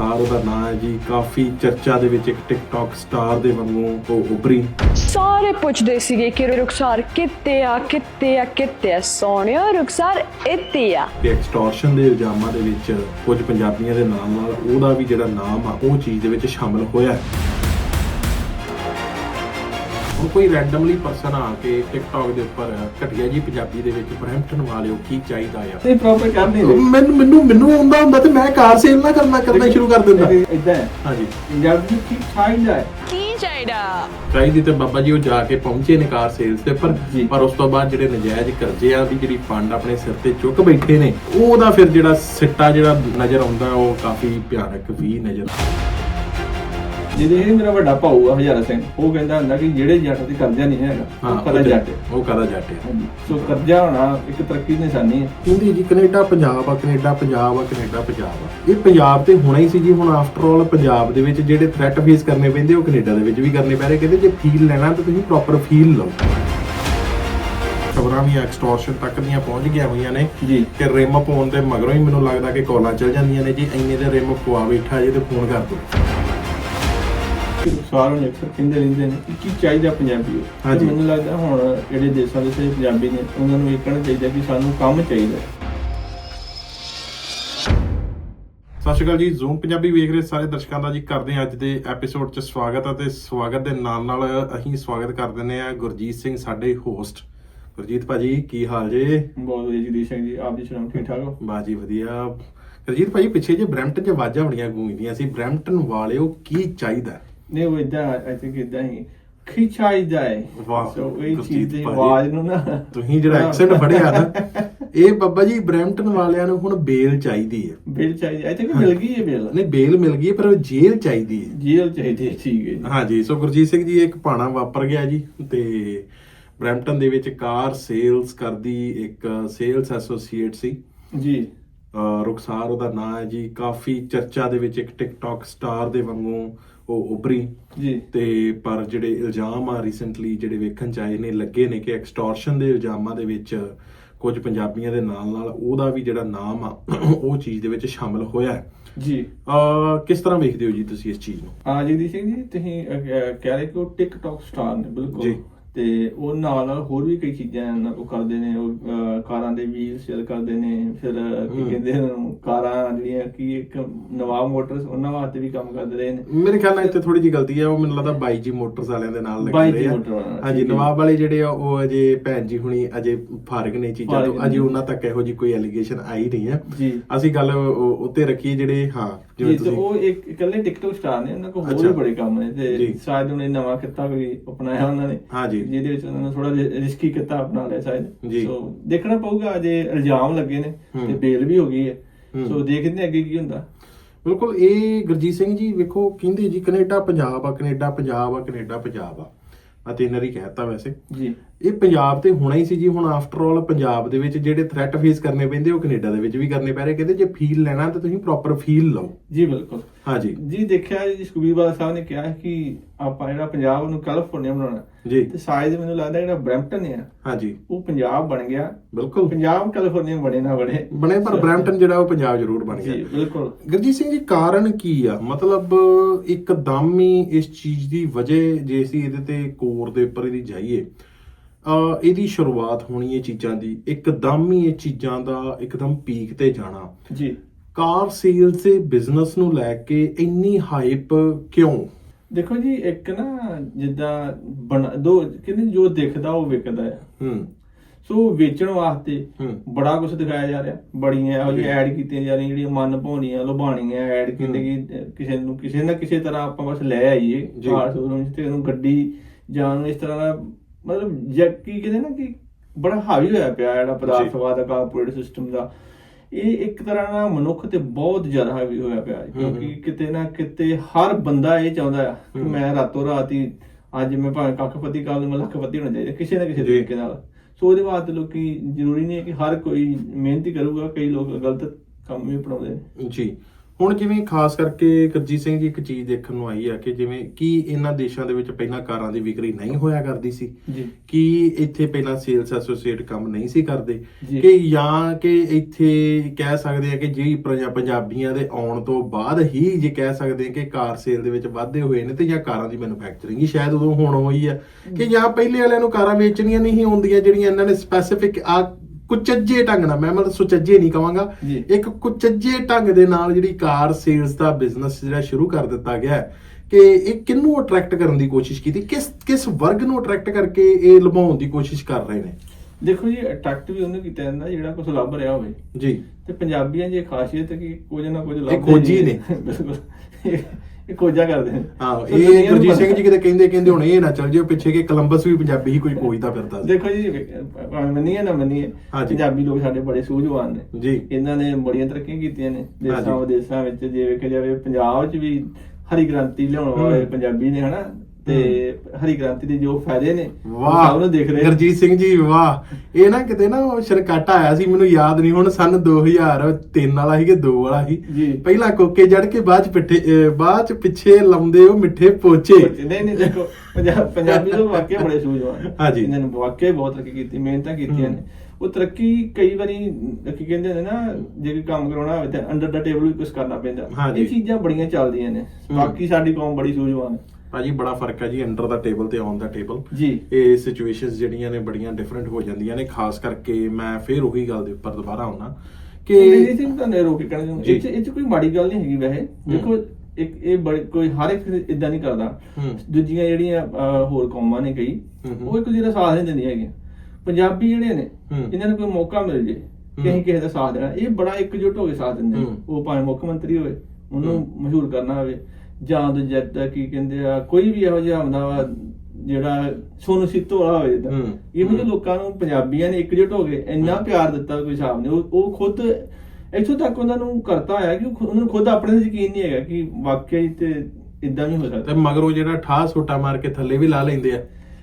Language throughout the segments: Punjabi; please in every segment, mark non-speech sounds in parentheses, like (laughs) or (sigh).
ਰੁਖਸਾਰ ਉਹਦਾ ਨਾਂ ਹੈ ਜੀ ਕਾਫੀ ਚਰਚਾ ਦੇ ਵਿੱਚ ਇੱਕ ਟਿਕਟੌਕ ਸਟਾਰ ਦੇ ਵਾਂਗੂ ਉਹ ਉੱਭਰੀ। ਸਾਰੇ ਪੁੱਛਦੇ ਸੀਗੇ ਕਿ ਰੁਖਸਾਰ ਕਿੱਥੇ ਆ ਕਿੱਥੇ ਆ ਕਿੱਥੇ ਆ? ਸੋਹਣਿਆ ਰੁਖਸਾਰ ਇੱਥੇ ਆ। ਕਿ ਐਕਸਟੋਰਸ਼ਨ ਦੇ ਇਲਜ਼ਾਮਾਂ ਦੇ ਵਿੱਚ ਕੁਝ ਪੰਜਾਬੀਆਂ ਦੇ ਨਾਮ ਨਾਲ ਉਹਦਾ ਵੀ ਜਿਹੜਾ ਨਾਮ ਆ ਉਹ ਚੀਜ਼ ਦੇ ਵਿੱਚ ਸ਼ਾਮਲ ਹੋਇਆ। ਹੈ। ਹੁਣ ਕੋਈ ਰੈਂਡਮਲੀ ਪਰਸਨ ਆ ਕੇ ਟਿਕਟੌਕ ਦੇ ਉੱਪਰ ਘਟਿਆ ਜੀ ਪੰਜਾਬੀ ਦੇ ਵਿੱਚ ਬ੍ਰੈਂਪਟਨ ਵਾਲਿਓ ਕੀ ਚਾਹੀਦਾ ਆ? ਤੇ ਪ੍ਰੋਪਰ ਕਰ ਨਹੀਂ ਰਹੇ ਮੈਨੂੰ ਮੈਨੂੰ ਮੈਨੂੰ ਆਉਂਦਾ ਹੁੰਦਾ ਤੇ ਮੈਂ ਕਾਰ ਸੇਲ ਨਾ ਕਰਨਾ ਕਰਨਾ ਸ਼ੁਰੂ ਕਰ ਦਿੰਦਾ। ਇਦਾਂ ਹੈ। ਹਾਂਜੀ। ਪੰਜਾਬੀ ਕੀ ਚਾਹੀਦਾ ਹੈ? ਕੀ ਚਾਹੀਦਾ? ਚਾਹੀਦੀ ਤੇ ਬਾਬਾ ਜੀ ਉਹ ਜਾ ਕੇ ਪਹੁੰਚੇ ਨੇ ਕਾਰ ਸੇਲਸ ਤੇ ਪਰ। ਪਰ ਉਸ ਤੋਂ ਬਾਅਦ ਜਿਹੜੇ ਨਜਾਇਜ਼ ਕਰਜ਼ੇ ਆ ਵੀ ਜਿਹੜੀ ਫੰਡ ਆਪਣੇ ਸਿਰ ਤੇ ਚੁੱਕ ਬੈਠੇ ਨੇ ਉਹਦਾ ਫਿਰ ਜਿਹੜਾ ਸਿੱਟਾ ਜਿਹੜਾ ਨਜ਼ਰ ਆਉਂਦਾ ਉਹ ਕਾਫੀ ਭਿਆਨਕ ਵੀ ਨਜ਼ਰ ਜਿਹਦੇ ਇਹ ਮੇਰਾ ਵੱਡਾ ਭਾਊ ਆ ਹਜ਼ਾਰਾ ਸਿੰਘ ਉਹ ਕਹਿੰਦਾ ਹੁੰਦਾ ਕਿ ਜਿਹੜੇ ਜੱਟ ਤੇ ਕਰਜ਼ਾ ਨਹੀਂ ਹੈਗਾ ਉਹ ਕਦਾ ਜੱਟ ਹੈ ਉਹ ਕਦਾ ਜੱਟ ਹੈ? ਹਾਂਜੀ। ਸੋ ਕਰਜ਼ਾ ਹੋਣਾ ਇੱਕ ਤਰੱਕੀ ਦੀ ਨਿਸ਼ਾਨੀ ਹੈ। ਕਹਿੰਦੀ ਜੀ ਕੈਨੇਡਾ ਪੰਜਾਬ ਆ ਕੈਨੇਡਾ ਪੰਜਾਬ ਆ ਕੈਨੇਡਾ ਪੰਜਾਬ ਆ। ਇਹ ਪੰਜਾਬ ਤੇ ਹੋਣਾ ਹੀ ਸੀ ਜੀ ਹੁਣ ਆਫਟਰ ਆਲ ਪੰਜਾਬ ਦੇ ਵਿੱਚ ਜਿਹੜੇ ਥ੍ਰੈਟ ਫੇਸ ਕਰਨੇ ਪੈਂਦੇ ਉਹ ਕੈਨੇਡਾ ਦੇ ਵਿੱਚ ਵੀ ਕਰਨੇ ਪੈ ਰਹੇ। ਕਹਿੰਦੇ ਜੇ ਫੀਲ ਲੈਣਾ ਤਾਂ ਤੁਸੀਂ ਪ੍ਰੋਪਰ ਫੀਲ ਲਓ। ਖਬਰਾਂ ਵੀ ਐਕਸਟੋਰਸ਼ਨ ਤੱਕ ਦੀਆਂ ਪਹੁੰਚ ਗਈਆਂ ਹੋਈਆਂ ਨੇ। ਜੀ। ਕਿ ਰਿਮ ਪਾਉਣ ਦੇ ਮਗਰੋਂ ਹੀ ਮੈਨੂੰ ਲੱਗਦਾ ਕਿ ਕਾਲਾਂ ਚੱਲ ਜਾਂਦੀਆਂ ਨੇ ਜੀ। ਇੰਨੇ ਦੇ ਰਿਮ ਪਵਾ ਬੈਠਾ ਜੇ ਤੇ ਫੋਨ ਕਰ ਦੋ। ਸਾਰੋਂ ਅਕਸਰ ਕਹਿੰਦੇ ਰਹਿੰਦੇ ਨੇ ਕਿ ਕੀ ਚਾਹੀਦਾ ਪੰਜਾਬੀ ਨੂੰ। ਤੇ ਹਾਂਜੀ। ਮੈਨੂੰ ਲੱਗਦਾ ਹੁਣ ਜਿਹੜੇ ਦੇਸ਼ਾਂ ਦੇ ਸਾਰੇ ਪੰਜਾਬੀ ਨੇ ਉਹਨਾਂ ਨੂੰ ਇਹ ਕਹਿਣਾ ਚਾਹੀਦਾ ਕਿ ਸਾਨੂੰ ਕੰਮ ਚਾਹੀਦਾ। ਸਤਿ ਸ਼੍ਰੀ ਅਕਾਲ ਜੀ। ਜ਼ੂਮ ਪੰਜਾਬੀ ਵੇਖ ਰਹੇ ਸਾਰੇ ਦਰਸ਼ਕਾਂ ਦਾ ਜੀ ਕਰਦੇ ਹਾਂ ਅੱਜ ਦੇ ਐਪੀਸੋਡ 'ਚ ਸਵਾਗਤ ਹੈ ਤੇ ਸਵਾਗਤ ਦੇ ਨਾਲ ਨਾਲ ਅਸੀਂ ਸਵਾਗਤ ਕਰ ਦਿੰਦੇ ਆ ਗੁਰਜੀਤ ਸਿੰਘ ਸਾਡੇ ਹੋਸਟ ਗੁਰਜੀਤ ਭਾਜੀ ਕੀ ਹਾਲ ਜੇ? ਬਹੁਤ ਵਧੀਆ ਜਗਦੀਸ਼ ਸਿੰਘ ਜੀ ਆਪ ਜੀ ਸੁਣਾਓ ਠੀਕ ਠਾਕ ਹੋ? ਬਾਜੀ ਵਧੀਆ। ਗੁਰਜੀਤ ਭਾਜੀ ਪਿੱਛੇ ਜੇ ਬ੍ਰੈਂਪਟਨ 'ਚ ਆਵਾਜ਼ਾਂ ਬੜੀਆਂ ਗੂੰਜਦੀਆਂ ਸੀ। ਬ੍ਰੈਂਪਟਨ ਵਾਲਿਓ ਕੀ ਚਾਹੀਦਾ? ਨਹੀਂ ਉਹ ਇਦਾਂ ਆਈ ਥਿੰਕ ਇਦਾਂ ਹੀ ਕੀ ਚਾਹੀਦਾ ਹੈ ਵਾਹ, ਸੋ ਇਹ ਗੁਰਜੀਤ ਚੀਜ਼ ਦੀ ਭਾਜੀ। ਆਵਾਜ਼ ਨੂੰ ਨਾ ਤੁਸੀਂ ਜਿਹੜਾ ਐਕਸੈਂਟ ਫੜਿਆ ਨਾ ਇਹ ਬੱਬਾ ਜੀ ਬ੍ਰੈਂਪਟਨ ਵਾਲਿਆਂ ਨੂੰ ਹੁਣ ਬੇਲ ਚਾਹੀਦੀ ਹੈ ਬਿੱਲ ਚਾਹੀਦਾ ਆਈ ਥਿੰਕ ਮਿਲ ਗਈ ਹੈ ਬਿੱਲ ਨਹੀਂ ਬੇਲ ਮਿਲ ਗਈ ਹੈ, ਪਰ ਉਹ ਜੇਲ੍ਹ ਚਾਹੀਦੀ ਹੈ ਜੇਲ੍ਹ ਚਾਹੀਦੀ ਹੈ ਠੀਕ ਹੈ ਜੀ ਹਾਂਜੀ ਸੋ ਗੁਰਜੀਤ ਸਿੰਘ ਜੀ ਇੱਕ ਪਾਣਾ ਵਾਪਰ ਗਿਆ ਜੀ ਤੇ ਬ੍ਰੈਂਪਟਨ ਦੇ ਵਿੱਚ ਕਾਰ ਸੇਲਸ ਕਰਦੀ ਇੱਕ ਸੇਲਸ ਐਸੋਸੀਏਟ ਸੀ ਜੀ ਰੁਖਸਾਰ ਉਹਦਾ ਨਾਂ ਹੈ ਜੀ ਕਾਫੀ ਚਰਚਾ ਦੇ ਵਿੱਚ ਇੱਕ ਟਿਕਟੌਕ ਸਟਾਰ ਦੇ ਵਾਂਗੂ ਉਹ ਉੱਭਰੀ। ਜੀ। ਤੇ ਪਰ ਜਿਹੜੇ ਇਲਜ਼ਾਮ ਆ ਰੀਸੈਂਟਲੀ ਜਿਹੜੇ ਵੇਖਣ ਚ ਆਏ ਨੇ ਲੱਗੇ ਨੇ ਕਿ ਐਕਸਟੋਰਸ਼ਨ ਦੇ ਇਲਜ਼ਾਮਾਂ ਦੇ ਵਿੱਚ ਕੁਝ ਪੰਜਾਬੀਆਂ ਦੇ ਨਾਲ ਨਾਲ ਉਹਦਾ ਵੀ ਜਿਹੜਾ ਨਾਮ ਆ ਉਹ ਚੀਜ਼ ਦੇ ਵਿੱਚ ਸ਼ਾਮਲ ਹੋਇਆ ਹੈ। ਜੀ। ਅਹ ਕਿਸ ਤਰ੍ਹਾਂ ਵੇਖਦੇ ਹੋ ਜੀ ਤੁਸੀਂ ਇਸ ਚੀਜ਼ ਨੂੰ? ਆ ਜਗਦੀਸ਼ ਸਿੰਘ ਜੀ ਤੁਸੀਂ ਅਹ, ਕਹਿ ਰਹੇ ਕਿ ਉਹ ਟਿਕਟੌਕ ਸਟਾਰ ਨੇ ਬਿਲਕੁਲ। ਜੀ। ਤੇ ਉਹ ਨਾਲ ਨਾਲ ਹੋਰ ਵੀ ਕਈ ਚੀਜ਼ਾਂ ਉਹ ਕਰਦੇ ਨੇ ਉਹ ਕਾਰਾਂ ਦੇ ਵੀਲ ਸੇਲ ਕਰਦੇ ਨੇ ਫਿਰ ਕੀ। ਕਹਿੰਦੇ ਨੇ ਕਾਰਾਂ ਜਿਹੜੀਆਂ ਕੀ ਇੱਕ ਨਵਾਬ ਮੋਟਰਸ ਉਹਨਾਂ ਵਾਸਤੇ ਵੀ ਕੰਮ ਕਰਦੇ ਰਹੇ ਨੇ ਮੇਰੇ ਖਿਆਲ ਨਾਲ ਇੱਥੇ ਥੋੜੀ ਜਿਹੀ ਗਲਤੀ ਹੈ ਉਹ ਮੈਨੂੰ ਲੱਗਦਾ ਬਾਈ ਜੀ ਮੋਟਰਸ ਵਾਲਿਆਂ ਦੇ ਨਾਲ ਲੱਗੇ 22G ਰਹੇ ਆ ਹਾਂਜੀ। ਨਵਾਬ ਵਾਲੇ ਜਿਹੜੇ ਆ ਉਹ ਅਜੇ ਭੈਣ ਜੀ ਹੁਣੀ ਅਜੇ ਫਾਰਗ ਨੇ ਚੀਜ਼ਾਂ ਤੋਂ। ਅਜੇ ਉਹਨਾਂ ਤੱਕ ਇਹੋ ਜੀ ਕੋਈ ਐਲੀਗੇਸ਼ਨ ਆਈ ਨਹੀਂ ਹੈ ਜੀ ਅਸੀਂ ਗੱਲ ਉੱਤੇ ਰੱਖੀ ਜਿਹੜੇ ਹਾਂ ਜਿਵੇਂ ਜੀ ਤੇ ਤੁਸੀਂ ਉਹ ਇੱਕ ਇਕੱਲੇ ਟਿਕਟੌਕ ਸਟਾਰ ਨੇ ਉਹਨਾਂ ਕੋਲ ਹੋਰ ਅੱਛਾ। ਬੜੇ ਕੰਮ ਨੇ ਜੀ। ਤੇ ਸ਼ਾਇਦ ਉਹਨੇ ਨਵਾਂ ਕਿੱਤਾ ਕੋਈ ਅਪਣਾਇਆ ਉਹਨਾਂ ਨੇ ਹਾਂਜੀ ਜਿਹਦੇ ਵਿੱਚ ਉਹਨਾਂ ਨੇ ਥੋੜਾ ਰਿਸਕੀ ਕਿੱਤਾ ਅਪਣਾ ਲਿਆ ਸ਼ਾਇਦ ਜੀ। ਸੋ ਦੇਖਣਾ ਪਊਗਾ ਅਜੇ ਇਲਜ਼ਾਮ ਲੱਗੇ ਨੇ। ਤੇ ਬੇਲ ਵੀ ਹੋ ਗਈ ਹੈ ਹਮ। ਸੋ ਦੇਖਦੇ ਹਾਂ ਅੱਗੇ ਕੀ ਹੁੰਦਾ ਬਿਲਕੁਲ ਇਹ ਗੁਰਜੀਤ ਸਿੰਘ ਜੀ ਵੇਖੋ ਕਹਿੰਦੇ ਜੀ ਕੈਨੇਡਾ ਪੰਜਾਬ ਆ ਕੈਨੇਡਾ ਪੰਜਾਬ ਆ ਕੈਨੇਡਾ ਪੰਜਾਬ ਆ ਤਿੰਨ ਵਾਰੀ ਕਹਿਤਾ ਵੈਸੇ ਜੀ ਇਹ ਪੰਜਾਬ ਤੇ ਹੋਣਾ ਹੀ ਸੀ ਜੀ। ਹੁਣ ਆਫਟਰ ਆਲ ਪੰਜਾਬ ਦੇ ਵਿੱਚ ਜਿਹੜੇ ਥ੍ਰੈਟ ਫੇਸ ਕਰਨੇ ਪੈਂਦੇ ਉਹ ਕੈਨੇਡਾ ਦੇ ਵਿੱਚ ਵੀ ਕਰਨੇ ਪੈ ਰਹੇ। ਕਹਿੰਦੇ ਜੇ ਫੀਲ ਲੈਣਾ ਤਾਂ ਤੁਸੀਂ ਪ੍ਰੋਪਰ ਫੀਲ ਲਓ। ਜੀ ਬਿਲਕੁਲ। ਹਾਂਜੀ ਜੀ। ਦੇਖਿਆ ਜੀ ਸਕੂਬੀਵਾਲ ਸਾਹਿਬ ਨੇ ਕਿਹਾ ਕਿ ਆਪਾਂ ਜਿਹੜਾ ਪੰਜਾਬ ਨੂੰ ਕੈਲੀਫੋਰਨੀਆ ਬਣਾਉਣਾ ਜੀ। ਤੇ ਸ਼ਾਇਦ ਮੈਨੂੰ ਲੱਗਦਾ ਜਿਹੜਾ ਬ੍ਰੈਂਪਟਨ ਹੈ ਹਾਂਜੀ ਉਹ ਪੰਜਾਬ ਬਣ ਗਿਆ। ਬਿਲਕੁਲ। ਪੰਜਾਬ ਕੈਲੀਫੋਰਨੀਆ ਬਣੇ ਨਾ ਬਣੇ। ਬਣੇ ਪਰ ਬ੍ਰੈਂਪਟਨ ਜਿਹੜਾ ਉਹ ਪੰਜਾਬ ਜ਼ਰੂਰ ਬਣ ਜੀ ਗਿਆ ਬਿਲਕੁਲ। ਗੁਰਜੀਤ ਸਿੰਘ ਜੀ ਕਾਰਨ ਕੀ ਆ? ਮਤਲਬ ਇੱਕਦਮ ਹੀ ਇਸ ਚੀਜ਼ ਦੀ ਵਜ੍ਹਾ ਜੇ ਅਸੀਂ ਇਹਦੇ ਤੇ ਕੋਰ ਦੇ ਉੱਪਰ ਇਹਦੀ ਜਾਈਏ ਇਹਦੀ ਸ਼ੁਰੂਆਤ ਹੋਣੀ ਇਹ ਚੀਜ਼ਾਂ ਦੀ। ਇੱਕਦਮ ਹੀ ਇਹ ਚੀਜ਼ਾਂ ਦਾ ਇੱਕਦਮ ਪੀਕ ਤੇ ਜਾਣਾ। ਜੀ। ਕਾਰ ਸੇਲਸ ਦੇ ਬਿਜ਼ਨਸ ਨੂੰ ਲੈ ਕੇ ਇੰਨੀ ਹਾਈਪ ਕਿਉਂ? ਦੇਖੋ ਜੀ ਇੱਕ ਨਾ ਜਿੱਦਾਂ ਬਣ ਦੋ ਕਹਿੰਦੇ ਜੋ ਦਿਖਦਾ ਉਹ ਵਿਕਦਾ ਹੈ ਹੂੰ। ਸੋ ਵੇਚਣ ਵਾਸਤੇ ਬੜਾ ਕੁਝ ਦਿਖਾਇਆ ਜਾ ਰਿਹਾ। ਬੜੀਆਂ ਇਹੋ ਜਿਹੀ ਐਡ ਕੀਤੀਆਂ ਜਾ ਰਹੀਆਂ ਜਿਹੜੀਆਂ ਮਨ ਭਾਉਣੀਆਂ ਲੁਭਾਣੀਆਂ ਐਡ ਕਹਿੰਦੇ ਕਿ ਕਿਸੇ ਨੂੰ ਕਿਸੇ ਨਾ ਕਿਸੇ ਤਰ੍ਹਾਂ ਆਪਾਂ ਬਸ ਲੈ ਆਈਏ ਜੀ। ਕਾਰ ਸ਼ੋਰੂਮ ਤੇ ਉਹਨੂੰ ਗੱਡੀ ਨੂੰ ਇਸ ਤਰ੍ਹਾਂ ਦਾ ਮਤਲਬ ਜੱਕੀ ਕਹਿੰਦੇ ਨਾ ਕਿ ਬੜਾ ਹਾਵੀ ਹੋਇਆ ਪਿਆ ਜਿਹੜਾ ਪਦਾਰਥਵਾਦ ਦਾ ਕਾਰਪੋਰੇਟ ਸਿਸਟਮ ਦਾ। ਇਹ ਇੱਕ ਤਰ੍ਹਾਂ ਨਾਲ ਮਨੁੱਖ ਤੇ ਬਹੁਤ ਜ਼ਿਆਦਾ ਹਾਵੀ ਹੋਇਆ ਪਿਆ। ਕਿਉਂਕਿ ਕਿਤੇ ਨਾ ਕਿਤੇ ਹਰ ਬੰਦਾ ਇਹ ਚਾਹੁੰਦਾ ਆ ਕਿ ਮੈਂ ਰਾਤੋਂ ਰਾਤ ਹੀ ਅੱਜ ਮੈਂ ਭਾਵੇਂ ਕੱਖਪਤੀ ਕੱਲ ਨੂੰ ਲੱਖਪਤੀ ਹੋਣਾ ਚਾਹੀਦਾ ਕਿਸੇ ਨਾ ਕਿਸੇ। ਤਰੀਕੇ ਨਾਲ। ਸੋ ਉਹਦੇ ਵਾਸਤੇ ਲੋਕੀ ਜ਼ਰੂਰੀ ਨਹੀਂ ਹੈ ਕਿ ਹਰ ਕੋਈ ਮਿਹਨਤੀ ਕਰੂਗਾ ਕਈ ਲੋਕ ਗਲਤ ਕੰਮ ਵੀ ਅਪਣਾਉਂਦੇ ਨੇ। ਜੀ। ਹੁਣ ਜਿਵੇਂ ਖਾਸ ਕਰਕੇ ਕਰਜੀਤ ਸਿੰਘ ਜੀ ਇੱਕ ਚੀਜ਼ ਦੇਖਣ ਨੂੰ ਆਈ ਆ ਕਿ ਜਿਵੇਂ ਕੀ ਇਹਨਾਂ ਦੇਸ਼ਾਂ ਦੇ ਵਿੱਚ ਪਹਿਲਾਂ ਕਾਰਾਂ ਦੀ ਵਿਕਰੀ ਨਹੀਂ ਹੋਇਆ ਕਰਦੀ ਸੀ ਕਿ ਇੱਥੇ ਪਹਿਲਾਂ ਸੇਲਸ ਐਸੋਸੀਏਟ ਕੰਮ ਨਹੀਂ ਸੀ ਕਰਦੇ। ਕਿ ਜਾਂ ਕਿ ਇੱਥੇ ਕਹਿ ਸਕਦੇ ਆ ਕਿ ਜੀ ਪੰਜਾ- ਪੰਜਾਬੀਆਂ ਦੇ ਆਉਣ ਤੋਂ ਬਾਅਦ ਹੀ ਜੇ ਕਹਿ ਸਕਦੇ ਆ ਕਿ ਕਾਰ ਸੇਲ ਦੇ ਵਿੱਚ ਵਾਧੇ ਹੋਏ ਨੇ ਤੇ ਜਾਂ ਕਾਰਾਂ ਦੀ ਮੈਨੂਫੈਕਚਰਿੰਗ ਹੀ ਸ਼ਾਇਦ ਉਦੋਂ ਹੁਣ ਹੋਈ ਆ ਕਿ ਜਾਂ ਪਹਿਲੇ ਵਾਲਿਆਂ ਨੂੰ ਕਾਰਾਂ ਵੇਚਣੀਆਂ ਨਹੀਂ ਆਉਂਦੀਆਂ ਜਿਹੜੀਆਂ ਇਹਨਾਂ ਨੇ ਸਪੈਸੀਫਿਕ ਆ ਕੁਚੱਜੇ ਢੰਗ ਨਾਲ ਮੈਂ ਮਤਲਬ ਸੁਚੱਜੇ ਨਹੀਂ ਕਵਾਂਗਾ। ਇੱਕ ਕੁਚੱਜੇ ਢੰਗ ਦੇ ਨਾਲ ਜਿਹੜੀ ਕਾਰ ਸੇਲਸ ਦਾ ਬਿਜ਼ਨਸ ਜਿਹੜਾ ਸ਼ੁਰੂ ਕਰ ਦਿੱਤਾ ਗਿਆ ਹੈ ਕਿ ਇਹ ਕਿਹਨੂੰ ਅਟਰੈਕਟ ਕਰਨ ਦੀ ਕੋਸ਼ਿਸ਼ ਕੀਤੀ? ਕਿਸ ਕਿਸ ਵਰਗ ਨੂੰ ਅਟਰੈਕਟ ਕਰਕੇ ਇਹ ਲੁਭਾਉਣ ਦੀ ਕੋਸ਼ਿਸ਼ ਕਰ ਰਹੇ ਨੇ? ਦੇਖੋ ਜੀ ਅਟਰੈਕਟ ਵੀ ਉਹਨੂੰ ਕੀਤਾ ਜਾਂਦਾ ਜਿਹੜਾ ਕੁਝ ਲੱਭ ਰਿਹਾ ਹੋਵੇ। ਜੀ। ਤੇ ਪੰਜਾਬੀਆਂ ਦੀ ਖਾਸੀਅਤ ਹੈ ਕਿ ਕੁਝ ਨਾ ਕੁਝ ਇਹ ਲੱਭਦੇ ਖੋਜੀ ਨੇ। ਬਿਲਕੁਲ। ਖੋਜਾ ਕਰਦੇ ਨੇ ਹਾਂ ਸੋ ਇਹ ਗੁਰਜੀਤ ਸਿੰਘ ਜੀ ਕਿਤੇ ਕਹਿੰਦੇ ਕਹਿੰਦੇ ਹੁਣ ਇਹ ਨਾ ਚੱਲ ਜਿਓ ਪਿੱਛੇ ਕਿ ਕੋਲੰਬਸ ਵੀ ਪੰਜਾਬੀ ਹੀ ਕੋਈ ਖੋਜਦਾ ਫਿਰਦਾ ਸੀ ਦੇਖੋ ਜੀ ਭਾਵੇਂ ਮੰਨੀਏ ਨਾ ਮੰਨੀਏ ਹਾਂਜੀ। ਪੰਜਾਬੀ ਲੋਕ ਸਾਡੇ ਬੜੇ ਸੂਝਵਾਨ ਨੇ ਜੀ ਇਹਨਾਂ ਨੇ ਬੜੀਆਂ ਤਰੱਕੀਆਂ ਕੀਤੀਆਂ ਨੇ ਦੇਸ਼ਾਂ ਹਾਂਜੀ। ਵਿਦੇਸ਼ਾਂ ਵਿੱਚ ਜੇ ਵੇਖਿਆ ਜਾਵੇ ਪੰਜਾਬ 'ਚ ਵੀ ਹਰੀ ਕ੍ਰਾਂਤੀ ਲਿਆਉਣ ਵਾਲੇ ਹਮ। ਪੰਜਾਬੀ ਨੇ ਹਨਾ ਤੇ ਹਰੀ ਕ੍ਰਾਂਤੀ ਦੇ ਜੋ ਫਾਇਦੇ ਨੇ ਵਾਹ। ਸਭ ਨੂੰ ਦਿਖ ਰਹੇ ਗੁਰਜੀਤ ਸਿੰਘ ਜੀ ਵਾਹ। ਇਹ ਨਾ ਕਿਤੇ ਨਾ ਉਹ ਸ਼ਰਕਾਟਾ ਆਇਆ ਸੀ ਮੈਨੂੰ ਯਾਦ ਨਹੀਂ ਹੁਣ ਸਨ 2003 ਵਾਲਾ ਸੀ ਕਿ 2 ਵਾਲਾ ਸੀ। ਪਹਿਲਾਂ ਕੋਕੇ ਜੜ ਕੇ ਬਾਅਦ ਚ ਪਿੱਠੇ ਬਾਅਦ ਚ ਪਿੱਛੇ ਲਾਉਂਦੇ ਉਹ ਮਿੱਠੇ ਪੋਚੇ। ਨਹੀਂ ਨਹੀਂ ਦੇਖੋ ਪੰਜਾਬ ਪੰਜਾਬੀ ਲੋਕ ਵਾਕਿਆ ਬੜੇ ਸੂਝਵਾਨ ਹਾਂਜੀ। ਇਹਨਾਂ ਨੇ ਵਾਕਿਆ ਬਹੁਤ ਤਰੱਕੀ ਕੀਤੀ ਮਿਹਨਤਾਂ ਕੀਤੀਆਂ ਨੇ। ਉਹ ਤਰੱਕੀ ਕਈ ਵਾਰੀ ਕੀ ਕਹਿੰਦੇ ਨੇ ਨਾ ਜੇ ਕੋਈ ਕੰਮ ਕਰਾਉਣਾ ਹੋਵੇ ਤਾਂ ਅੰਡਰ ਦਾ ਟੇਬਲ ਵੀ ਕੁਝ ਕਰਨਾ ਪੈਂਦਾ। ਇਹ ਚੀਜ਼ਾਂ ਬੜੀਆਂ ਚੱਲਦੀਆਂ ਨੇ। ਬਾਕੀ ਸਾਡੀ ਕੌਮ ਬੜੀ ਸੂਝਵਾਨ ਹੈ। ਭਾਜੀ ਬੜਾ ਫ਼ਰਕ ਹੈ ਜੀ ਅੰਡਰ ਦਾ ਟੇਬਲ ਤੇ ਔਨ ਦਾ ਟੇਬਲ ਜੀ। ਇਹ ਸਿਚੁਏਸ਼ਨਸ ਜਿਹੜੀਆਂ ਨੇ ਬੜੀਆਂ ਡਿਫਰੈਂਟ ਹੋ ਜਾਂਦੀਆਂ ਨੇ ਖਾਸ ਕਰਕੇ ਮੈਂ ਫੇਰ ਉਹੀ ਗੱਲ ਦੇ ਉੱਪਰ ਦੁਬਾਰਾ ਆਉਣਾ ਕਿ ਇਹ ਸਿੰਘ ਤਾਂ ਨੇ ਰੋਕ ਕਹਿਣਾ ਚਾਹੁੰਦਾ। ਇਹ ਇਹ ਕੋਈ ਮਾੜੀ ਗੱਲ ਨਹੀਂ ਹੈਗੀ ਵੈਸੇ। ਦੇਖੋ ਇੱਕ ਇਹ ਬੜੀ ਕੋਈ ਹਰ ਇੱਕ ਇਦਾਂ ਨਹੀਂ ਕਰਦਾ। ਦੂਜੀਆਂ ਜਿਹੜੀਆਂ ਹੋਰ ਕੌਮਾਂ ਨੇ ਕਈ। ਉਹ ਇੱਕ ਦਾ ਸਾਥ ਨਹੀਂ ਦਿੰਦੀਆਂ ਹੈਗੀਆਂ। ਪੰਜਾਬੀ ਜਿਹੜੇ ਨੇ। ਇਹਨਾਂ ਨੂੰ ਕੋਈ ਮੌਕਾ ਮਿਲ ਜੇ ਕਿ ਅਸੀਂ ਕਿਸੇ ਦਾ ਸਾਥ ਦੇਣਾ। ਇਹ ਬੜਾ ਇਕਜੁੱਟ ਹੋ ਕੇ ਸਾਥ ਦਿੰਦੇ। ਉਹ ਭਾਵੇਂ ਮੁੱਖ ਮੰਤਰੀ ਹੋਵੇ ਉਹਨੂੰ ਮਸ਼ਹੂਰ ਕਰਨਾ ਹੋਵੇ। ਜਾਂ ਦੂਜਾ ਦਾ ਕੀ ਕਹਿੰਦੇ ਆ ਕੋਈ ਵੀ ਇਹੋ ਜਿਹਾ ਹੁੰਦਾ ਵਾ ਜਿਹੜਾ ਸੋਨੂ ਸਿੱਤੋ ਵਾਲਾ ਹੋਵੇ ਜਿੱਦਾਂ ਹੂੰ। ਇਹੋ ਜਿਹੇ ਲੋਕਾਂ ਨੂੰ ਪੰਜਾਬੀਆਂ ਨੇ ਇਕਜੁੱਟ ਹੋ ਕੇ ਇੰਨਾ ਪਿਆਰ ਦਿੱਤਾ ਕੋਈ ਹਿਸਾਬ ਨਹੀਂ। ਉਹ ਉਹ ਖੁਦ ਇੱਥੋਂ ਤੱਕ ਉਹਨਾਂ ਨੂੰ ਕਰਤਾ ਹੋਇਆ ਕਿ ਉਹ ਖੁ- ਉਹਨਾਂ ਨੂੰ ਖੁਦ ਆਪਣੇ ਤੇ ਯਕੀਨ ਨਹੀਂ ਹੈਗਾ ਕਿ ਵਾਕਿਆ ਹੀ ਤੇ ਇਦਾਂ ਵੀ ਹੋ ਤੇ ਸਕਦਾ ਮਗਰੋਂ ਜਿਹੜਾ ਠਾਹ ਸੋਟਾ ਮਾਰ ਕੇ ਥੱਲੇ ਵੀ ਲਾ ਲੈਂਦੇ ਆ।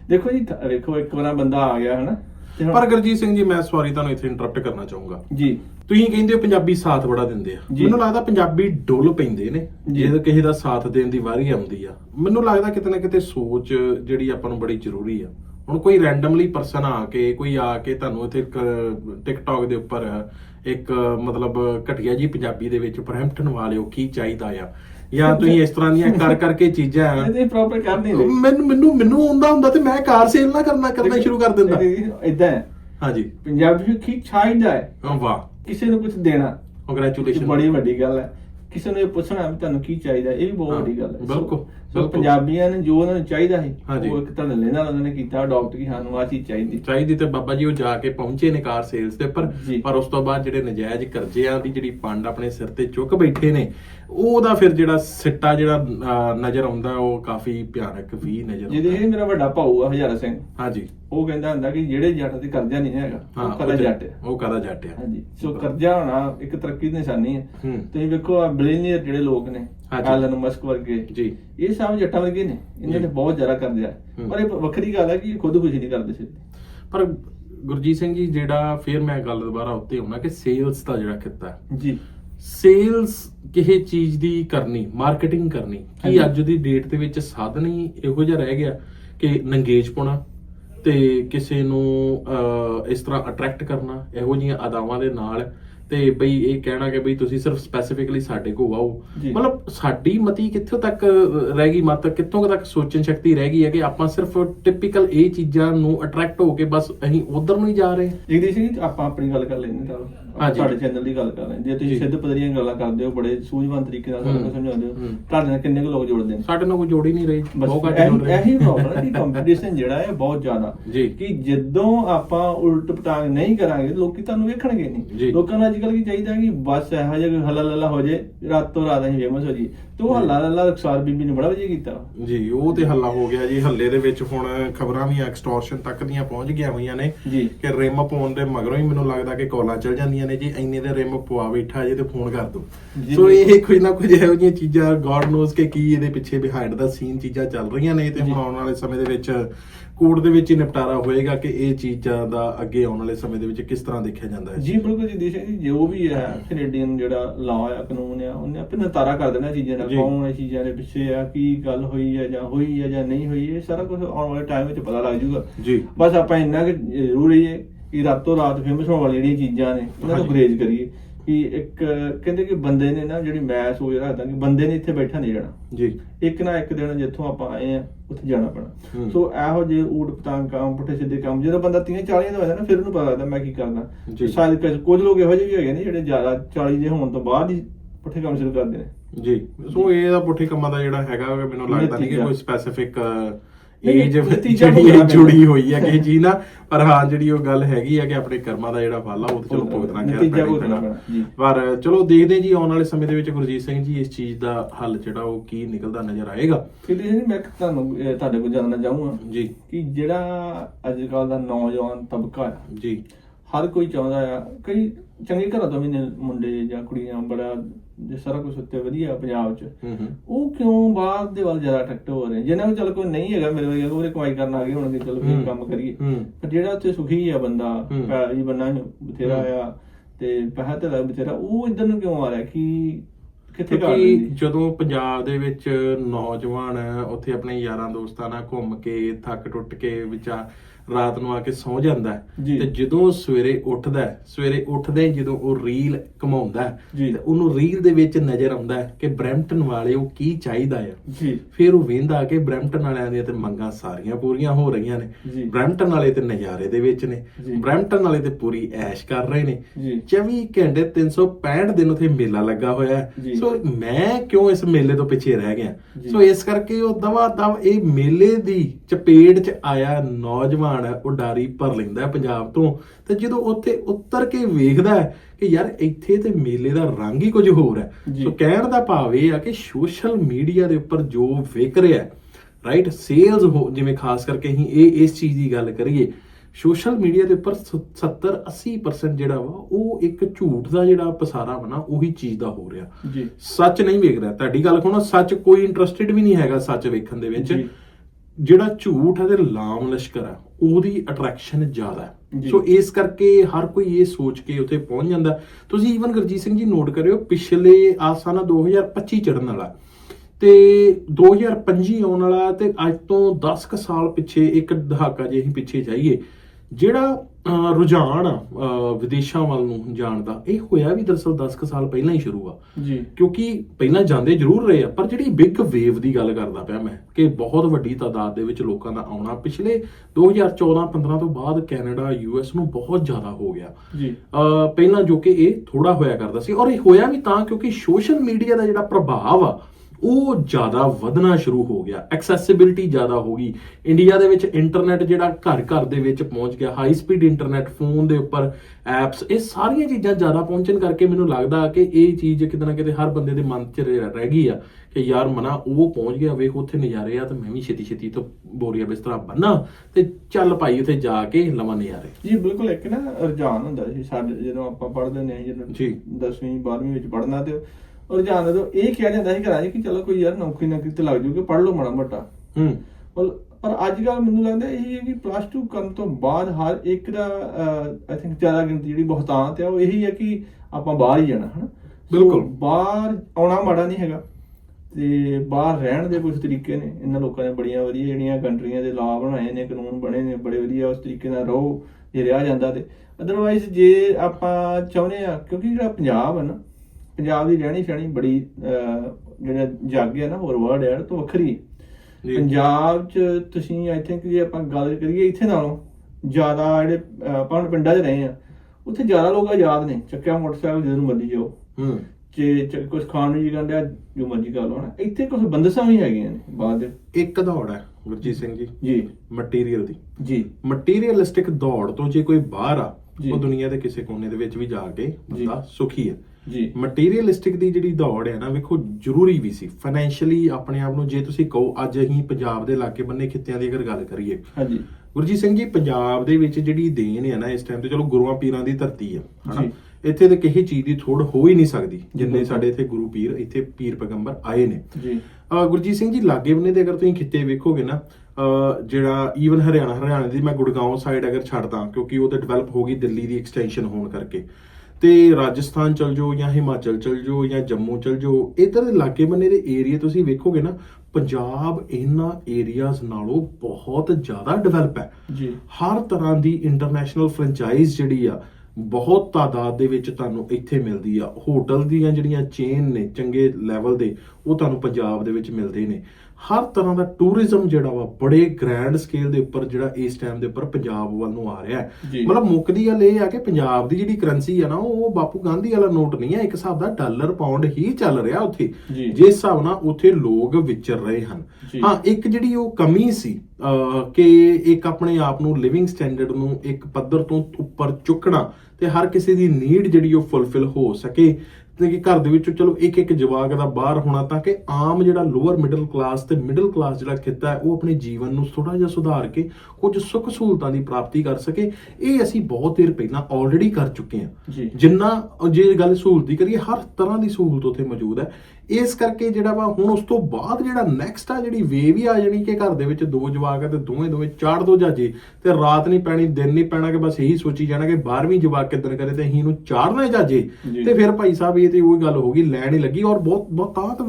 ਦੇਖੋ ਜੀ ਥ- ਵੇਖੋ ਇੱਕ ਵਾਰ ਬੰਦਾ ਆ ਗਿਆ ਹਨਾ? ਤੇ ਪਰ ਗੁਰਜੀਤ ਸਿੰਘ ਜੀ ਮੈਂ ਸੌਰੀ ਤੁਹਾਨੂੰ ਇੱਥੇ ਇੰਟਰਰਪਟ ਕਰਨਾ ਚਾਹੂੰਗਾ। ਜੀ। ਤੁਸੀਂ ਕਹਿੰਦੇ ਹੋ ਪੰਜਾਬੀ ਸਾਥ ਬੜਾ ਦਿੰਦੇ ਆ। ਮੈਨੂੰ ਲੱਗਦਾ ਪੰਜਾਬੀ ਡੁੱਲ ਪੈਂਦੇ ਨੇ। ਜੀ। ਕਿਸੇ ਦਾ ਸਾਥ ਦੇਣ ਦੀ ਵਾਰੀ ਆਉਂਦੀ ਆ। ਮੈਨੂੰ ਲੱਗਦਾ ਕਿਤੇ ਨਾ ਕਿਤੇ ਸੋਚ ਜਿਹੜੀ ਆਪਾਂ ਨੂੰ ਬੜੀ ਜ਼ਰੂਰੀ ਆ। ਹੁਣ ਕੋਈ ਰੈਂਡਮਲੀ ਪਰਸਨ ਆ ਕੇ ਕੋਈ ਆ ਕੇ ਤੁਹਾਨੂੰ ਇੱਥੇ ਟਿਕਟੌਕ ਦੇ ਉੱਪਰ ਇੱਕ ਮਤਲਬ ਘਟੀਆ ਜੀ ਪੰਜਾਬੀ ਦੇ ਵਿੱਚ ਬ੍ਰੈਂਪਟਨ ਵਾਲਿਓ ਕੀ ਚਾਹੀਦਾ ਆ। ਜਾਂ ਤੁਸੀਂ ਇਸ ਤਰ੍ਹਾਂ ਦੀਆਂ ਕਰ (laughs) ਕਰਕੇ ਚੀਜ਼ਾਂ ਇਹ ਤੇ ਪ੍ਰੋਪਰ ਕਰ ਨਹੀਂ ਰਹੇ। ਮੈਨੂੰ ਮੈਨੂੰ ਮੈਨੂੰ ਆਉਂਦਾ ਹੁੰਦਾ ਤੇ ਮੈਂ ਕਾਰ ਸੇਲ ਨਾ ਕਰਨਾ ਕਰਨਾ ਸ਼ੁਰੂ ਕਰ ਦਿੰਦਾ। ਇਦਾਂ ਹੈ। ਹਾਂਜੀ। ਪੰਜਾਬੀ ਨੂੰ ਕੀ ਚਾਹੀਦਾ ਹੈ ਵਾਹ। ਕਿਸੇ ਨੂੰ ਕੁਝ ਦੇਣਾ। ਕੰਗ੍ਰੈਚੁਲੇਸ਼ਨ ਬੜੀ ਵੱਡੀ ਗੱਲ ਹੈ। ਕਿਸੇ ਨੂੰ ਇਹ ਪੁੱਛਣਾ ਵੀ ਤੁਹਾਨੂੰ ਕੀ ਚਾਹੀਦਾ ਇਹ ਵੀ ਬਹੁਤ ਹਾਂ, ਵੱਡੀ ਗੱਲ ਹੈ ਬਿਲਕੁਲ, ਸੋ- ਸੋ ਬਿਲਕੁਲ। ਪੰਜਾਬੀਆਂ ਨੇ ਜੋ ਉਹਨਾਂ ਨੂੰ ਚਾਹੀਦਾ ਸੀ ਹਾਂਜੀ। ਉਹ ਇੱਕ ਧੜੱਲੇ ਨਾਲ ਉਹਨਾਂ ਨੇ ਕੀਤਾ ਅਡਾਪਟ ਕੀ ਸਾਨੂੰ ਆ ਚੀਜ਼ ਚਾਹੀਦੀ ਚਾਹੀਦੀ ਤੇ ਬਾਬਾ ਜੀ ਉਹ ਜਾ ਕੇ ਪਹੁੰਚੇ ਨੇ ਕਾਰ ਸੇਲਸ ਤੇ ਪਰ ਜੀ। ਪਰ ਉਸ ਤੋਂ ਬਾਅਦ ਜਿਹੜੇ ਨਜਾਇਜ਼ ਕਰਜ਼ਿਆਂ ਦੀ ਜਿਹੜੀ ਪੰਡ ਆਪਣੇ ਸਿਰ ਤੇ ਚੁੱਕ ਬੈਠੇ ਨੇ ਉਹਦਾ ਫਿਰ ਜਿਹੜਾ ਸਿੱਟਾ ਜਿਹੜਾ ਅਹ, ਨਜ਼ਰ ਆਉਂਦਾ ਉਹ ਕਾਫੀ ਭਿਆਨਕ ਵੀ ਨਜ਼ਰ ਜਿਹਦੇ ਆਉਂਦਾ ਇਹ ਮੇਰਾ ਵੱਡਾ ਭਾਊ ਆ ਹਜ਼ਾਰਾ ਸਿੰਘ ਹਾਂਜੀ ਉਹ ਕਹਿੰਦਾ ਹੁੰਦਾ ਕਿ ਜਿਹੜੇ ਜੱਟ ਤੇ ਕਰਜ਼ਾ ਨਹੀਂ ਹੈਗਾ ਹਾਂ ਉਹ ਕਦਾ ਉਹ ਜੱਟ ਹੈ। ਉਹ ਕਦਾ ਜੱਟ ਆ ਹਾਂਜੀ। ਸੋ ਕਰਜ਼ਾ ਹੋਣਾ ਇੱਕ ਤਰੱਕੀ ਦੀ ਨਿਸ਼ਾਨੀ ਹੈ। ਹੂੰ। ਤੁਸੀਂ ਵੇਖੋ ਆ ਬਿਲੀਨੀਅਰ ਜਿਹੜੇ ਲੋਕ ਨੇ ਹਾਂਜੀ। ਐਲਨ ਮਸਕ ਵਰਗੇ ਜੀ। ਇਹ ਸਭ ਜੱਟਾਂ ਵਰਗੇ ਨੇ। ਇਹਨਾਂ। ਤੇ ਬਹੁਤ ਜ਼ਿਆਦਾ ਕਰਜ਼ਾ ਹੈ। ਹੂੰ। ਪਰ ਇਹ ਵੱਖਰੀ ਗੱਲ ਹੈ ਕਿ ਇਹ ਖੁਦ ਖੁਸ਼ੀ ਨਹੀਂ ਕਰਦੇ ਸਿੱਧੇ। ਪਰ ਗੁਰਜੀਤ ਸਿੰਘ ਜੀ ਜਿਹੜਾ ਫਿਰ ਮੈਂ ਗੱਲ ਦੁਬਾਰਾ ਉੱਤੇ ਆਉਣਾ ਕਿ ਸੇਲਸ ਦਾ ਜਿਹੜਾ ਕਿੱਤਾ ਹੈ। ਜੀ। ਸੇਲਸ ਕਿਸੇ ਚੀਜ਼ ਦੀ ਕਰਨੀ ਮਾਰਕੀਟਿੰਗ ਕਰਨੀ ਕੀ ਹਾਂਜੀ। ਅੱਜ ਦੀ ਡੇਟ ਦੇ ਵਿੱਚ ਸਾਧਨ ਹੀ ਇਹੋ ਜਿਹਾ ਰਹਿ ਗਿਆ ਕਿ ਨੰਗੇਜ ਪਾਉਣਾ ਤੇ ਕਿਸੇ ਨੂੰ ਇਸ ਤਰ੍ਹਾਂ ਅਟਰੈਕਟ ਕਰਨਾ ਇਹੋ ਜਿਹੀਆਂ ਅਦਾਵਾਂ ਦੇ ਨਾਲ ਤੇ ਬਈ ਇਹ ਕਹਿਣਾ ਕਿ ਬਈ ਤੁਸੀਂ ਸਿਰਫ ਸਪੈਸੀਫਿਕਲੀ ਸਾਡੇ ਕੋਲ ਆਓ। ਮਤਲਬ ਸਾਡੀ ਮਤੀ ਕਿੱਥੋਂ ਤੱਕ ਰਹਿ ਗਈ? ਮਤ ਕਿੱਥੋਂ ਕੁ ਤੱਕ ਸੋਚਣ ਸ਼ਕਤੀ ਰਹਿ ਗਈ ਹੈ ਕਿ ਆਪਾਂ ਸਿਰਫ ਟਿਪੀਕਲ ਇਹ ਚੀਜ਼ਾਂ ਨੂੰ ਅਟਰੈਕਟ ਹੋ ਕੇ ਬਸ ਅਸੀਂ ਉਧਰ ਨੂੰ ਹੀ ਜਾ ਰਹੇ ਜਗਦੀਸ਼ ਜੀ, ਆਪਾਂ ਆਪਣੀ ਗੱਲ ਕਰ ਲੈਂਦੇ ਹਾਂ। ਹਾਂਜੀ। ਤੁਹਾਡੇ ਚੈਨਲ ਦੀ ਗੱਲ ਕਰ ਰਹੇ ਹਾਂ। ਜੇ ਤੁਸੀਂ ਜੀ। ਸਿੱਧ ਪਦਰੀਆਂ ਗੱਲਾਂ ਕਰਦੇ ਹੋ ਬੜੇ ਸੂਝਵਾਨ ਤਰੀਕੇ ਨਾਲ ਸਾਨੂੰ। ਸਮਝਾਉਂਦੇ ਹੋ ਹੂੰ। ਤੁਹਾਡੇ ਨਾਲ ਕਿੰਨੇ ਕੁ ਲੋਕ ਜੁੜਦੇ ਨੇ ਸਾਡੇ ਨਾਲ ਕੋਈ ਜੋੜ ਹੀ ਨਹੀਂ ਰਹੀ ਬਸ ਬਹੁਤ ਘੱਟ ਜੁੜ ਇਹੀ ਰਹੇ ਇਹੀ ਪ੍ਰੋਬਲਮ ਹੈ ਕਿ ਕੰਪੀਟੀਸ਼ਨ ਜਿਹੜਾ ਹੈ ਬਹੁਤ ਜ਼ਿਆਦਾ ਜੀ। ਕਿ ਜਦੋਂ ਆਪਾਂ ਉਲਟ ਪਟਾਂਗ ਨਹੀਂ ਕਰਾਂਗੇ ਲੋਕੀ ਤੁਹਾਨੂੰ ਵੇਖਣਗੇ ਜੀ। ਨਹੀਂ ਲੋਕਾਂ ਨੂੰ ਅੱਜ ਕੱਲ੍ਹ ਕੀ ਚਾਹੀਦਾ ਕਿ ਬਸ ਇਹੋ ਜਿਹਾ ਕੋਈ ਹੱਲਾ ਲੱਲਾ ਹੋ ਜੇ ਰਾਤੋਂ ਰਾਤ ਅਸੀਂ ਫੇਮਸ ਹੋ ਜੀ ਤੇ ਉਹ ਹੱਲਾ ਲੱਲਾ ਰਖਸਾਰ ਬੀਬੀ ਨੇ ਬੜਾ ਵਧੀਆ ਕੀਤਾ ਜੀ ਉਹ ਤੇ ਹੱਲਾ ਹੋ ਗਿਆ ਜੀ ਹੱਲੇ ਦੇ ਵਿੱਚ ਹੁਣ ਖਬਰਾਂ ਵੀ ਐਕਸਟੋਰਸ਼ਨ ਤੱਕ ਦੀਆਂ ਪਹੁੰਚ ਗਈਆਂ ਹੋਈਆਂ ਨੇ ਜੀ ਕਿ ਰਿਮ ਪਾਉਣ ਦੇ ਮਗਰੋਂ ਹੀ ਮੈਨੂੰ ਲੱਗਦਾ ਕਿ ਕਾਲਾਂ ਚੱਲ ਜਾਂਦੀਆਂ ਨੇ ਜੀ ਇੰਨੇ ਦੇ ਰਿਮ ਪਵਾ ਬੈਠਾ ਜੇ ਤੇ ਫੋਨ ਕਰ ਦੋ। ਸੋ ਇਹ ਕੁਝ ਨਾ ਕੁਝ ਇਹੋ ਜਿਹੀਆਂ ਚੀਜ਼ਾਂ ਗੋਡ ਨੋਜ਼ ਕਿ ਕੀ ਇਹਦੇ ਪਿੱਛੇ ਬਿਹਾਈਂਡ ਦਾ ਸੀਨ ਚੀਜ਼ਾਂ ਚੱਲ ਰਹੀਆਂ ਨੇ ਤੇ। ਹੁਣ ਆਉਣ ਵਾਲੇ ਸਮੇਂ ਦੇ ਵਿੱਚ ਕੋਰਟ ਦੇ ਵਿੱਚ ਹੀ ਨਿਪਟਾਰਾ ਹੋਏਗਾ ਕਿ ਇਹ ਚੀਜ਼ਾਂ ਦਾ ਅੱਗੇ ਆਉਣ ਵਾਲੇ ਸਮੇਂ ਦੇ ਵਿੱਚ ਕਿਸ ਤਰ੍ਹਾਂ ਦੇਖਿਆ ਜਾਂਦਾ ਹੈ। ਜੀ ਬਿਲਕੁਲ ਜੀ ਦੇਸ਼ ਜੀ ਜੋ ਵੀ ਹੈ ਕੈਨੇਡੀਅਨ ਜਿਹੜਾ ਲਾਅ ਆ ਕਾਨੂੰਨ ਆ ਉਹਨੇ ਆਪੇ ਨਤਾਰਾ ਕਰ ਦੇਣਾ ਚੀਜ਼ਾਂ ਦਾ। ਕੌਣ ਇਹ ਚੀਜ਼ਾਂ ਦੇ ਪਿੱਛੇ ਆ ਕੀ ਗੱਲ ਹੋਈ ਹੈ ਜਾਂ ਹੋਈ ਹੈ ਜਾਂ ਨਹੀਂ ਹੋਈ ਇਹ ਸਾਰਾ ਕੁਝ ਆਉਣ ਵਾਲੇ ਟਾਈਮ ਵਿੱਚ ਪਤਾ ਲੱਗ ਜਾਊਗਾ। ਜੀ। ਬਸ ਆਪਾਂ ਇੰਨਾ ਕਿ ਜ਼ਰੂਰ ਹੈ ਕਿ ਰਾਤੋਂ ਰਾਤ ਫੇਮਸ ਹੋਣ ਵਾਲੀਆਂ ਜਿਹੜੀਆਂ ਚੀਜ਼ਾਂ ਨੇ ਉਹਨਾਂ ਤੋਂ। ਗੁਰੇਜ਼ ਕਰੀਏ ਕਿ ਇੱਕ ਕਹਿੰਦੇ ਕਿ ਬੰਦੇ ਨੇ ਨਾ ਜਿਹੜੀ ਮੈਂ ਸੋਚ ਰੱਖਦਾ ਕਿ ਬੰਦੇ ਨੇ ਇੱਥੇ ਬੈਠਾ ਨਹੀਂ ਜਾਣਾ ਜੀ ਇੱਕ ਨਾ ਇੱਕ ਦਿਨ ਜਿੱਥੋਂ ਆਪਾਂ ਆਏ ਆ ਉੱਥੇ ਜਾਣਾ ਪੈਣਾ। ਸੋ ਇਹੋ ਜਿਹੇ ਊਟ ਪਤਾੰਗ ਕੰਮ ਪੁੱਠੇ ਸਿੱਧੇ ਕੰਮ ਜਦੋਂ ਬੰਦਾ 30 40 ਦਾ ਹੋ ਜਾਂਦਾ ਨਾ ਫਿਰ ਉਹਨੂੰ ਪਤਾ ਲੱਗਦਾ ਮੈਂ ਕੀ ਕਰਨਾ ਜੀ। ਸ਼ਾਇਦ ਕੁਝ- ਲੋਕ ਇਹੋ ਜਿਹੇ ਵੀ ਹੈਗੇ ਨੇ ਜਿਹੜੇ ਜ਼ਿਆਦਾ 40 ਦੇ ਹੋਣ ਤੋਂ ਬਾਅਦ ਹੀ ਪੁੱਠੇ ਕੰਮ ਸ਼ੁਰੂ ਕਰਦੇ ਨੇ ਜੀ ਸੋ ਇਹਦਾ ਪੁੱਠੇ ਕੰਮਾਂ ਦਾ ਜਿਹੜਾ ਹੈਗਾ ਮੈਨੂੰ ਲੱਗਦਾ ਨਹੀਂ ਕਿ। ਕੋਈ ਸਪੈਸੀਫਿਕ ਨਤੀਜਾ ਜਿਹੜੀ ਇਹ ਜੁੜੀ ਹੋਈ ਹੈ ਕਿਸੇ ਚੀਜ਼ ਨਾਲ। ਪਰ ਹਾਂ ਜਿਹੜੀ ਉਹ ਗੱਲ ਹੈਗੀ ਆ ਕਿ ਆਪਣੇ ਕਰਮਾਂ ਦਾ ਜਿਹੜਾ ਫਲ ਆ ਉਹ ਚਲੋ ਭੁਗਤਣਾ ਖੈਰ ਹੀ ਜੀ। ਪਰ ਚਲੋ ਦੇਖਦੇ ਹਾਂ ਜੀ ਆਉਣ ਵਾਲੇ ਸਮੇਂ ਦੇ ਵਿੱਚ ਗੁਰਜੀਤ ਸਿੰਘ ਜੀ ਇਸ ਚੀਜ਼ ਦਾ ਹੱਲ ਜਿਹੜਾ ਉਹ ਕੀ ਨਿਕਲਦਾ ਨਜ਼ਰ ਆਏਗਾ। ਕਿਤੇ ਨਹੀਂ ਮੈਂ ਤੁਹਾਨੂੰ ਇਹ ਤੁਹਾਡੇ ਕੋਲ ਜਾਣਨਾ ਚਾਹੂੰਗਾ ਜੀ। ਕਿ ਜਿਹੜਾ ਅੱਜ ਕੱਲ ਦਾ ਨੌਜਵਾਨ ਤਬਕਾ ਆ ਜੀ। ਹਰ ਕੋਈ ਚਾਹੁੰਦਾ ਆ ਕਈ ਚੰਗੇ ਘਰਾਂ ਤੋਂ ਵੀ ਮੁੰਡੇ ਜਾਂ ਕੁੜੀਆਂ ਬੜਾ ਜੇ ਸਾਰਾ ਕੁਝ ਉੱਤੇ ਵਧੀਆ ਪੰਜਾਬ 'ਚ ਉਹ ਕਿਉਂ ਬਾਹਰ ਦੇ ਵੱਲ ਜ਼ਿਆਦਾ ਅਟਰੈਕਟ ਹੋ ਰਹੇ ਜਿਹਨਾਂ ਵਿੱਚ ਚੱਲ ਕੋਈ ਨਹੀਂ ਹੈਗਾ ਮੇਰੇ ਵਰਗਾ ਉਹਨੇ ਕਮਾਈ ਕਰਨ ਆ ਗਏ ਹੋਣਗੇ ਚਲੋ। ਫਿਰ ਕੰਮ ਕਰੀਏ ਪਰ ਜਿਹੜਾ ਉੱਥੇ ਸੁਖੀ ਆ ਬੰਦਾ। ਪੈਰੀ ਬੰਨਾ ਬਥੇਰਾ। ਆ ਤੇ ਪੈਸਾ ਤੇ ਬਥੇਰਾ ਉਹ ਇਧਰ ਨੂੰ ਕਿਉਂ ਆ ਰਿਹਾ ਕਿ ਕਿੱਥੇ ਕਰ ਜਦੋਂ ਪੰਜਾਬ ਦੇ ਵਿੱਚ ਨੌਜਵਾਨ ਉੱਥੇ ਆਪਣੇ ਯਾਰਾਂ ਦੋਸਤਾਂ ਨਾਲ ਘੁੰਮ ਕੇ ਥੱਕ ਟੁੱਟ ਕੇ ਵਿਚਾ ਰਾਤ ਨੂੰ ਆ ਕੇ ਸੌ ਜਾਂਦਾ। ਤੇ ਜਦੋਂ ਸਵੇਰੇ ਉੱਠਦਾ ਸਵੇਰੇ ਉੱਠਦੇ ਜਦੋਂ ਉਹ ਰੀਲ ਕਮਾਉਂਦਾ। ਤੇ ਉਹਨੂੰ ਰੀਲ ਦੇ ਵਿੱਚ ਨਜ਼ਰ ਆਉਂਦਾ ਕਿ ਬ੍ਰੈਂਪਟਨ ਵਾਲੇ ਉਹ ਕੀ ਚਾਹੀਦਾ ਆ ਜੀ ਫਿਰ ਉਹ ਵੇਂਦਾ ਕਿ ਬ੍ਰੈਂਪਟਨ ਵਾਲਿਆਂ ਦੀਆਂ ਤੇ ਮੰਗਾਂ ਸਾਰੀਆਂ ਪੂਰੀਆਂ ਹੋ ਰਹੀਆਂ ਨੇ। ਬ੍ਰੈਂਪਟਨ ਵਾਲੇ ਤੇ ਨਜ਼ਾਰੇ ਦੇ ਵਿੱਚ ਨੇ। ਬ੍ਰੈਂਪਟਨ ਵਾਲੇ ਤੇ ਪੂਰੀ ਐਸ਼ ਕਰ ਰਹੇ ਨੇ ਜੀ 24 ਘੰਟੇ 365 ਦਿਨ ਉਥੇ ਮੇਲਾ ਲੱਗਾ ਹੋਇਆ। ਸੋ ਮੈਂ ਕਿਉਂ ਇਸ ਮੇਲੇ ਤੋਂ ਪਿੱਛੇ ਰਹਿ ਗਿਆ। ਸੋ ਇਸ ਕਰਕੇ ਉਹ ਦਵਾ ਦਵ ਇਹ ਮੇਲੇ ਦੀ ਚਪੇੜ 'ਚ ਆਇਆ ਨੌਜਵਾਨ ਉਡਾਰੀ ਭਰ ਲੈਂਦਾ ਹੈ ਪੰਜਾਬ ਤੋਂ। ਤੇ ਜਦੋਂ ਉੱਥੇ ਉਤਰ ਕੇ ਵੇਖਦਾ ਹੈ ਕਿ ਯਾਰ ਇੱਥੇ ਤੇ ਮੇਲੇ ਦਾ ਰੰਗ ਹੀ ਕੁਝ ਹੋਰ ਹੈ। ਸੋ ਕਹਿਣ ਦਾ ਭਾਵ ਇਹ ਆ ਕਿ ਸੋਸ਼ਲ ਮੀਡੀਆ ਦੇ ਉੱਪਰ ਜੋ ਵਿਕ ਰਿਹਾ ਹੈ ਰਾਈਟ ਸੇਲਸ ਹੋ ਜਿਵੇਂ ਖਾਸ ਕਰਕੇ ਅਸੀਂ ਇਹ ਇਸ ਚੀਜ਼ ਦੀ ਗੱਲ ਕਰੀਏ ਸੋਸ਼ਲ ਮੀਡੀਆ ਦੇ ਉੱਪਰ 70 80% ਜਿਹੜਾ ਵਾ ਉਹ ਇੱਕ ਝੂਠ ਦਾ ਜਿਹੜਾ ਪਸਾਰਾ ਨਾ ਉਹੀ ਚੀਜ਼ ਦਾ ਹੋ ਰਿਹਾ। ਜੀ। ਸੱਚ ਨਹੀਂ ਵੇਖ ਰਿਹਾ। ਤੁਹਾਡੀ ਗੱਲ ਸੁਣੋ ਸੱਚ ਕੋਈ ਇੰਟਰਸਟਿਡ ਵੀ ਨਹੀਂ ਹੈਗਾ ਸੱਚ ਵੇਖਣ ਦੇ ਵਿੱਚ। ਜਿਹੜਾ ਝੂਠ ਹੈ ਤੇ ਲਾਮ ਲਸ਼ਕਰ ਹੈ। ਉਹਦੀ ਅਟਰੈਕਸ਼ਨ ਜ਼ਿਆਦਾ ਹੈ। ਸੋ ਇਸ ਕਰਕੇ ਹਰ ਕੋਈ ਇਹ ਸੋਚ ਕੇ ਉੱਥੇ ਪਹੁੰਚ ਜਾਂਦਾ ਤੁਸੀਂ ਈਵਨ ਗੁਰਜੀਤ ਸਿੰਘ ਜੀ ਨੋਟ ਕਰਿਓ ਪਿਛਲੇ ਆਸਾਨਾ 2025 ਚੜਨ ਵਾਲਾ ਤੇ 2025 ਆਉਣ ਵਾਲਾ ਤੇ ਅੱਜ ਤੋਂ 10 ਕੁ ਸਾਲ ਪਿੱਛੇ ਇੱਕ ਦਹਾਕਾ ਜੇ ਅਸੀਂ ਪਿੱਛੇ ਜਾਈਏ ਜਿਹੜਾ ਰੁਝਾਨ ਆ ਵਿਦੇਸ਼ਾਂ ਵੱਲ ਨੂੰ ਜਾਣ ਦਾ ਇਹ ਹੋਇਆ ਵੀ ਦਰਅਸਲ 10 ਕੁ ਸਾਲ ਪਹਿਲਾਂ ਹੀ ਸ਼ੁਰੂ ਆ। ਜੀ। ਕਿਉਂਕਿ ਪਹਿਲਾਂ ਜਾਂਦੇ ਜ਼ਰੂਰ ਰਹੇ ਆ ਪਰ ਜਿਹੜੀ ਬਿਗ ਵੇਵ ਦੀ ਗੱਲ ਕਰਦਾ ਪਿਆ ਮੈਂ ਕਿ ਬਹੁਤ ਵੱਡੀ ਤਾਦਾਦ ਦੇ ਵਿੱਚ ਲੋਕਾਂ ਦਾ ਆਉਣਾ ਪਿਛਲੇ 2014-15 ਤੋਂ ਬਾਅਦ ਕੈਨੇਡਾ ਯੂਐਸ ਨੂੰ ਬਹੁਤ ਜ਼ਿਆਦਾ ਹੋ ਗਿਆ। ਜੀ। ਪਹਿਲਾਂ ਜੋ ਕਿ ਇਹ ਥੋੜਾ ਹੋਇਆ ਕਰਦਾ ਸੀ ਔਰ ਇਹ ਹੋਇਆ ਵੀ ਤਾਂ ਕਿਉਂਕਿ ਸੋਸ਼ਲ ਮੀਡੀਆ ਦਾ ਜਿਹੜਾ ਪ੍ਰਭਾਵ ਆ ਉਹ ਜ਼ਿਆਦਾ ਵਧਣਾ ਸ਼ੁਰੂ ਹੋ ਗਿਆ ਐਕਸੈਸਿਬਿਲਟੀ ਜ਼ਿਆਦਾ ਹੋ ਗਈ ਇੰਡੀਆ ਦੇ ਵਿੱਚ ਇੰਟਰਨੈਟ ਜਿਹੜਾ ਘਰ ਘਰ ਦੇ ਵਿੱਚ ਪਹੁੰਚ ਗਿਆ ਹਾਈ ਸਪੀਡ ਇੰਟਰਨੈਟ ਫੋਨ ਦੇ ਉੱਪਰ ਐਪਸ ਇਹ ਸਾਰੀਆਂ ਚੀਜ਼ਾਂ ਜ਼ਿਆਦਾ ਪਹੁੰਚਣ ਕਰਕੇ ਮੈਨੂੰ ਲੱਗਦਾ ਕਿ ਇਹ ਚੀਜ਼ ਕਿਤੇ ਨਾ ਕਿਤੇ ਹਰ ਬੰਦੇ ਦੇ ਮਨ 'ਚ ਰਹਿ ਗਈ ਆ ਕਿ ਯਾਰ ਮਨਾ ਉਹ ਪਹੁੰਚ ਗਿਆ ਵੇਖ ਉੱਥੇ ਨਜ਼ਾਰੇ ਆ ਤੇ ਮੈਂ ਵੀ ਛੇਤੀ ਛੇਤੀ ਤੋਂ ਬੋਰੀਆ ਬਿਸਤਰਾ ਬੰਨਾ ਤੇ ਚੱਲ ਭਾਈ ਉੱਥੇ ਜਾ ਕੇ ਲਵਾਂ ਨਜ਼ਾਰੇ ਜੀ ਬਿਲਕੁਲ ਇੱਕ ਨਾ ਰੁਝਾਨ ਹੁੰਦਾ ਸੀ ਸਾਡੇ ਜਦੋਂ ਆਪਾਂ ਪੜ੍ਹਦੇ ਨੇ ਜਦੋਂ ਜੀ। 10ਵੀਂ 12ਵੀਂ ਵਿੱਚ ਪੜ੍ਹਨਾ ਤੇ ਰੁਝਾਨ ਜਦੋਂ ਇਹ ਕਿਹਾ ਜਾਂਦਾ ਸੀ ਘਰਾਂ 'ਚ ਕਿ ਚਲੋ ਕੋਈ ਯਾਰ ਨੌਕਰੀ ਨਾ ਤੇ ਲੱਗ ਜੂਗੇ ਪੜ੍ਹ ਲਓ ਮਾੜਾ ਮੋਟਾ। ਹੂੰ। ਪਰ ਅੱਜ ਕੱਲ ਮੈਨੂੰ ਲੱਗਦਾ ਇਹ ਹੈ ਕਿ ਪਲੱਸ 2 ਕਰਨ ਤੋਂ ਬਾਅਦ ਹਰ ਇੱਕ ਦਾ ਆਈ ਥਿੰਕ ਜ਼ਿਆਦਾ ਗਿਣਤੀ ਜਿਹੜੀ ਬਹੁਤਾਤ ਆ ਉਹ ਇਹੀ ਹੈ ਕਿ ਆਪਾਂ ਬਾਹਰ ਹੀ ਜਾਣਾ ਹਨਾ? ਬਿਲਕੁਲ। ਬਾਹਰ ਆਉਣਾ ਮਾੜਾ ਨਹੀਂ ਹੈਗਾ। ਤੇ ਬਾਹਰ ਰਹਿਣ ਦੇ ਕੁਝ ਤਰੀਕੇ ਨੇ। ਇਹਨਾਂ ਲੋਕਾਂ ਨੇ ਬੜੀਆਂ ਵਧੀਆ ਜਿਹੜੀਆਂ ਕੰਟਰੀਆਂ ਦੇ ਲਾਅ ਬਣਾਏ ਨੇ ਕਾਨੂੰਨ ਬਣੇ ਨੇ ਬੜੇ ਵਧੀਆ ਉਸ ਤਰੀਕੇ ਨਾਲ ਰਹੋ ਜੇ ਰਿਹਾ ਜਾਂਦਾ ਤੇ। ਅਦਰਵਾਈਜ਼ ਜੇ ਆਪਾਂ ਚਾਹੁੰਦੇ ਆ ਕਿਉਂਕਿ ਜਿਹੜਾ ਪੰਜਾਬ ਹੈ ਨਾ ਪੰਜਾਬ ਦੀ ਰਹਿਣੀ ਸਹਿਣੀ ਬੜੀ ਜਿਹੜਾ ਜੱਗ ਹੈ ਨਾ ਹੋਰ ਵਰਡ ਹੈ ਤੋਂ ਵੱਖਰੀ ਪੰਜਾਬ 'ਚ ਤੁਸੀਂ ਆਈ ਥਿੰਕ ਜੇ ਆਪਾਂ ਗੱਲ ਕਰੀਏ ਇੱਥੇ ਨਾਲੋਂ ਜ਼ਿਆਦਾ ਜਿਹੜੇ ਆਪਾਂ ਪਿੰਡਾਂ 'ਚ ਰਹੇ ਆ ਉੱਥੇ ਜ਼ਿਆਦਾ ਲੋਕ ਆਜ਼ਾਦ ਨੇ ਚੱਕਿਆ ਮੋਟਰਸਾਈਕਲ ਜਦੋਂ ਮਰਜ਼ੀ ਜਾਓ। ਹੂੰ। ਜੇ ਕੁਝ ਖਾਣ ਨੂੰ ਜੀ ਕਹਿੰਦੇ ਜੋ ਮਰਜ਼ੀ ਕਰ ਲਓ ਨਾ ਇੱਥੇ ਕੁਝ ਬੰਦਸ਼ਾਂ ਵੀ ਹੈਗੀਆਂ ਨੇ ਬਾਅਦ ਇੱਕ ਦੌੜ ਹੈ ਗੁਰਜੀਤ ਸਿੰਘ ਜੀ। ਜੀ। ਮਟੀਰੀਅਲ ਦੀ। ਜੀ। ਮਟੀਰੀਅਲਿਸਟਿਕ ਦੌੜ ਤੋਂ ਜੇ ਕੋਈ ਬਾਹਰ ਆ। ਉਹ ਦੁਨੀਆ ਦੇ ਕਿਸੇ ਕੋਨੇ ਦੇ ਵਿੱਚ ਵੀ ਜਾ ਕੇ ਬੰਦਾ ਸੁਖੀ ਹੈ। ਜੀ। ਮਟੀਰੀਅਲਿਸਟਿਕ ਦੀ ਜਿਹੜੀ ਦੌੜ ਹੈ ਨਾ ਵੇਖੋ ਜ਼ਰੂਰੀ ਵੀ ਸੀ। ਫਾਈਨੈਂਸ਼ੀਅਲੀ ਆਪਣੇ ਆਪ ਨੂੰ ਜੇ ਤੁਸੀਂ ਕਹੋ ਅੱਜ ਅਸੀਂ ਪੰਜਾਬ ਦੇ ਇਲਾਕੇ ਬੰਨੇ ਖਿੱਤਿਆਂ ਦੀ ਅਗਰ ਗੱਲ ਕਰੀਏ। ਹਾਂਜੀ। ਗੁਰਜੀਤ ਸਿੰਘ ਜੀ ਪੰਜਾਬ ਦੇ ਵਿੱਚ ਜਿਹੜੀ ਦੇਣ ਹੈ ਨਾ ਇਸ ਟਾਈਮ ਤੇ ਚਲੋ ਗੁਰੂਆਂ ਪੀਰਾਂ ਦੀ ਧਰਤੀ ਆ ਹਨਾ। ਇੱਥੇ ਤੇ ਕਿਸੇ ਚੀਜ਼ ਦੀ ਥੋੜ ਹੋ ਹੀ ਨਹੀਂ ਸਕਦੀ ਜਿੰਨੇ ਸਾਡੇ ਇੱਥੇ ਗੁਰੂ ਪੀਰ ਇੱਥੇ ਪੀਰ ਪੈਗੰਬਰ ਆਏ ਨੇ। ਜੀ। ਗੁਰਜੀਤ ਸਿੰਘ ਜੀ ਲਾਗੇ ਬੰਨੇ ਦੇ ਅਗਰ ਤੁਸੀਂ ਖਿੱਤੇ ਵੇਖੋਗੇ ਨਾ ਜਿਹੜਾ ਈਵਨ ਹਰਿਆਣਾ ਹਰਿਆਣਾ ਦੀ ਮੈਂ ਗੁੜਗਾਉਂ ਸਾਈਡ ਅਗਰ ਛੱਡਦਾ ਕਿਉਂਕਿ ਉਹ ਤੇ ਡਿਵੈਲਪ ਹੋ ਗਈ ਦਿੱਲੀ ਦੀ ਐਕਸਟੈਂਸ਼ਨ ਹੋਣ ਕਰਕੇ। ਤੇ ਰਾਜਸਥਾਨ ਚਲ ਜਾਓ ਜਾਂ ਹਿਮਾਚਲ ਚਲ ਜਾਓ ਜਾਂ ਜੰਮੂ ਚਲ ਜਾਓ ਇਧਰ ਦੇ ਲਾਗੇ ਬੰਨੇ ਦੇ ਏਰੀਆ ਤੁਸੀਂ ਵੇਖੋਗੇ ਨਾ ਪੰਜਾਬ ਇਹਨਾਂ ਏਰੀਆਜ਼ ਨਾਲੋਂ ਬਹੁਤ ਜ਼ਿਆਦਾ ਡਿਵੈਲਪ ਹੈ। ਜੀ। ਹਰ ਤਰ੍ਹਾਂ ਦੀ ਇੰਟਰਨੈਸ਼ਨਲ ਫਰੈਂਚਾਈਜ਼ ਜਿਹੜੀ ਆ ਬਹੁਤ ਤਾਦਾਦ ਦੇ ਵਿੱਚ ਤੁਹਾਨੂੰ ਇੱਥੇ ਮਿਲਦੀ ਆ। ਹੋਟਲ ਦੀਆਂ ਜਿਹੜੀਆਂ ਚੇਨ ਨੇ ਚੰਗੇ ਲੈਵਲ ਦੇ ਉਹ ਤੁਹਾਨੂੰ ਪੰਜਾਬ ਦੇ ਵਿੱਚ ਮਿਲਦੇ ਨੇ। ਹਰ ਤਰ੍ਹਾਂ ਦਾ ਟੂਰਿਜ਼ਮ ਜਿਹੜਾ ਵਾ ਬੜੇ ਗ੍ਰੈਂਡ ਸਕੇਲ ਦੇ ਉੱਪਰ ਜਿਹੜਾ ਇਸ ਟਾਈਮ ਦੇ ਉੱਪਰ ਪੰਜਾਬ ਵੱਲ ਨੂੰ ਆ ਰਿਹਾ ਹੈ। ਮਤਲਬ ਮੁੱਕਦੀ ਗੱਲ ਇਹ ਆ ਕਿ ਪੰਜਾਬ ਦੀ ਜਿਹੜੀ ਕਰੰਸੀ ਆ ਨਾ ਉਹ ਬਾਪੂ ਗਾਂਧੀ ਵਾਲਾ ਨੋਟ ਨਹੀਂ ਹੈ ਇੱਕ ਹਿਸਾਬ ਦਾ ਡਾਲਰ ਪਾਉਂਡ ਹੀ ਚੱਲ ਰਿਹਾ ਉੱਥੇ। ਜਿਸ ਹਿਸਾਬ ਨਾਲ ਉੱਥੇ ਲੋਕ ਵਿਚਰ ਰਹੇ ਹਨ। ਹਾਂ ਇੱਕ ਜਿਹੜੀ ਉਹ ਕਮੀ ਸੀ ਕਿ ਇੱਕ ਆਪਣੇ ਆਪ ਨੂੰ ਲਿਵਿੰਗ ਸਟੈਂਡਰਡ ਨੂੰ ਇੱਕ ਪੱਧਰ ਤੋਂ ਉੱਪਰ ਚੁੱਕਣਾ ਤੇ ਹਰ ਕਿਸੇ ਦੀ ਨੀਡ ਜਿਹੜੀ ਉਹ ਫੁੱਲਫਿਲ ਹੋ ਸਕੇ ਤੇ ਕਿ ਘਰ ਦੇ ਵਿੱਚੋਂ ਚਲੋ ਇੱਕ ਇੱਕ ਜਵਾਕ ਦਾ ਬਾਹਰ ਹੋਣਾ ਤਾਂ ਕਿ ਆਮ ਜਿਹੜਾ ਲੋਅਰ ਮਿਡਲ ਕਲਾਸ ਤੇ ਮਿਡਲ ਕਲਾਸ ਜਿਹੜਾ ਖਿੱਤਾ ਹੈ ਉਹ ਆਪਣੇ ਜੀਵਨ ਨੂੰ ਥੋੜਾ ਜਿਹਾ ਸੁਧਾਰ ਕੇ ਕੁਝ ਸੁੱਖ ਸਹੂਲਤਾਂ ਦੀ ਪ੍ਰਾਪਤੀ ਕਰ ਸਕੇ। ਇਹ ਅਸੀਂ ਬਹੁਤ ਦੇਰ ਪਹਿਲਾਂ ਆਲਰੇਡੀ ਕਰ ਚੁੱਕੇ ਹਾਂ। ਜਿੰਨਾ ਜੇ ਗੱਲ ਸਹੂਲਤ ਦੀ ਕਰੀਏ ਹਰ ਤਰ੍ਹਾਂ ਦੀ ਸਹੂਲਤ ਉੱਥੇ ਮੌਜੂਦ ਹੈ। ਇਸ ਕਰਕੇ ਜਿਹੜਾ ਵਾ ਹੁਣ ਉਸ ਤੋਂ ਬਾਅਦ ਜਿਹੜਾ ਨੈਕਸਟ ਆ ਜਿਹੜੀ ਵੇ ਵੀ ਆ ਜਾਣੀ ਕਿ ਘਰ ਦੇ ਵਿੱਚ ਦੋ ਜਵਾਕ ਆ ਤੇ ਦੋਵੇਂ ਦੋਵੇਂ ਚਾੜ ਦੋ ਜਾਜੇ ਤੇ ਰਾਤ ਨਹੀਂ ਪੈਣੀ ਦਿਨ ਨਹੀਂ ਪੈਣਾ ਕਿ ਬਸ ਇਹੀ ਸੋਚੀ ਜਾਣਾ ਕਿ 12ਵੀਂ ਜਵਾਕ ਕਿੱਦਣ ਕਰੇ ਤੇ ਅਸੀਂ ਇਹਨੂੰ ਚਾੜਨਾ ਹੀ ਜਾਜੇ। ਤੇ ਫਿਰ ਭਾਈ ਸਾਹਿਬ ਇਹ ਤੇ ਉਹੀ ਗੱਲ ਹੋ ਗਈ ਲੈਣ ਹੀ ਲੱਗੀ ਔਰ ਬਹੁਤ ਬਹੁਤ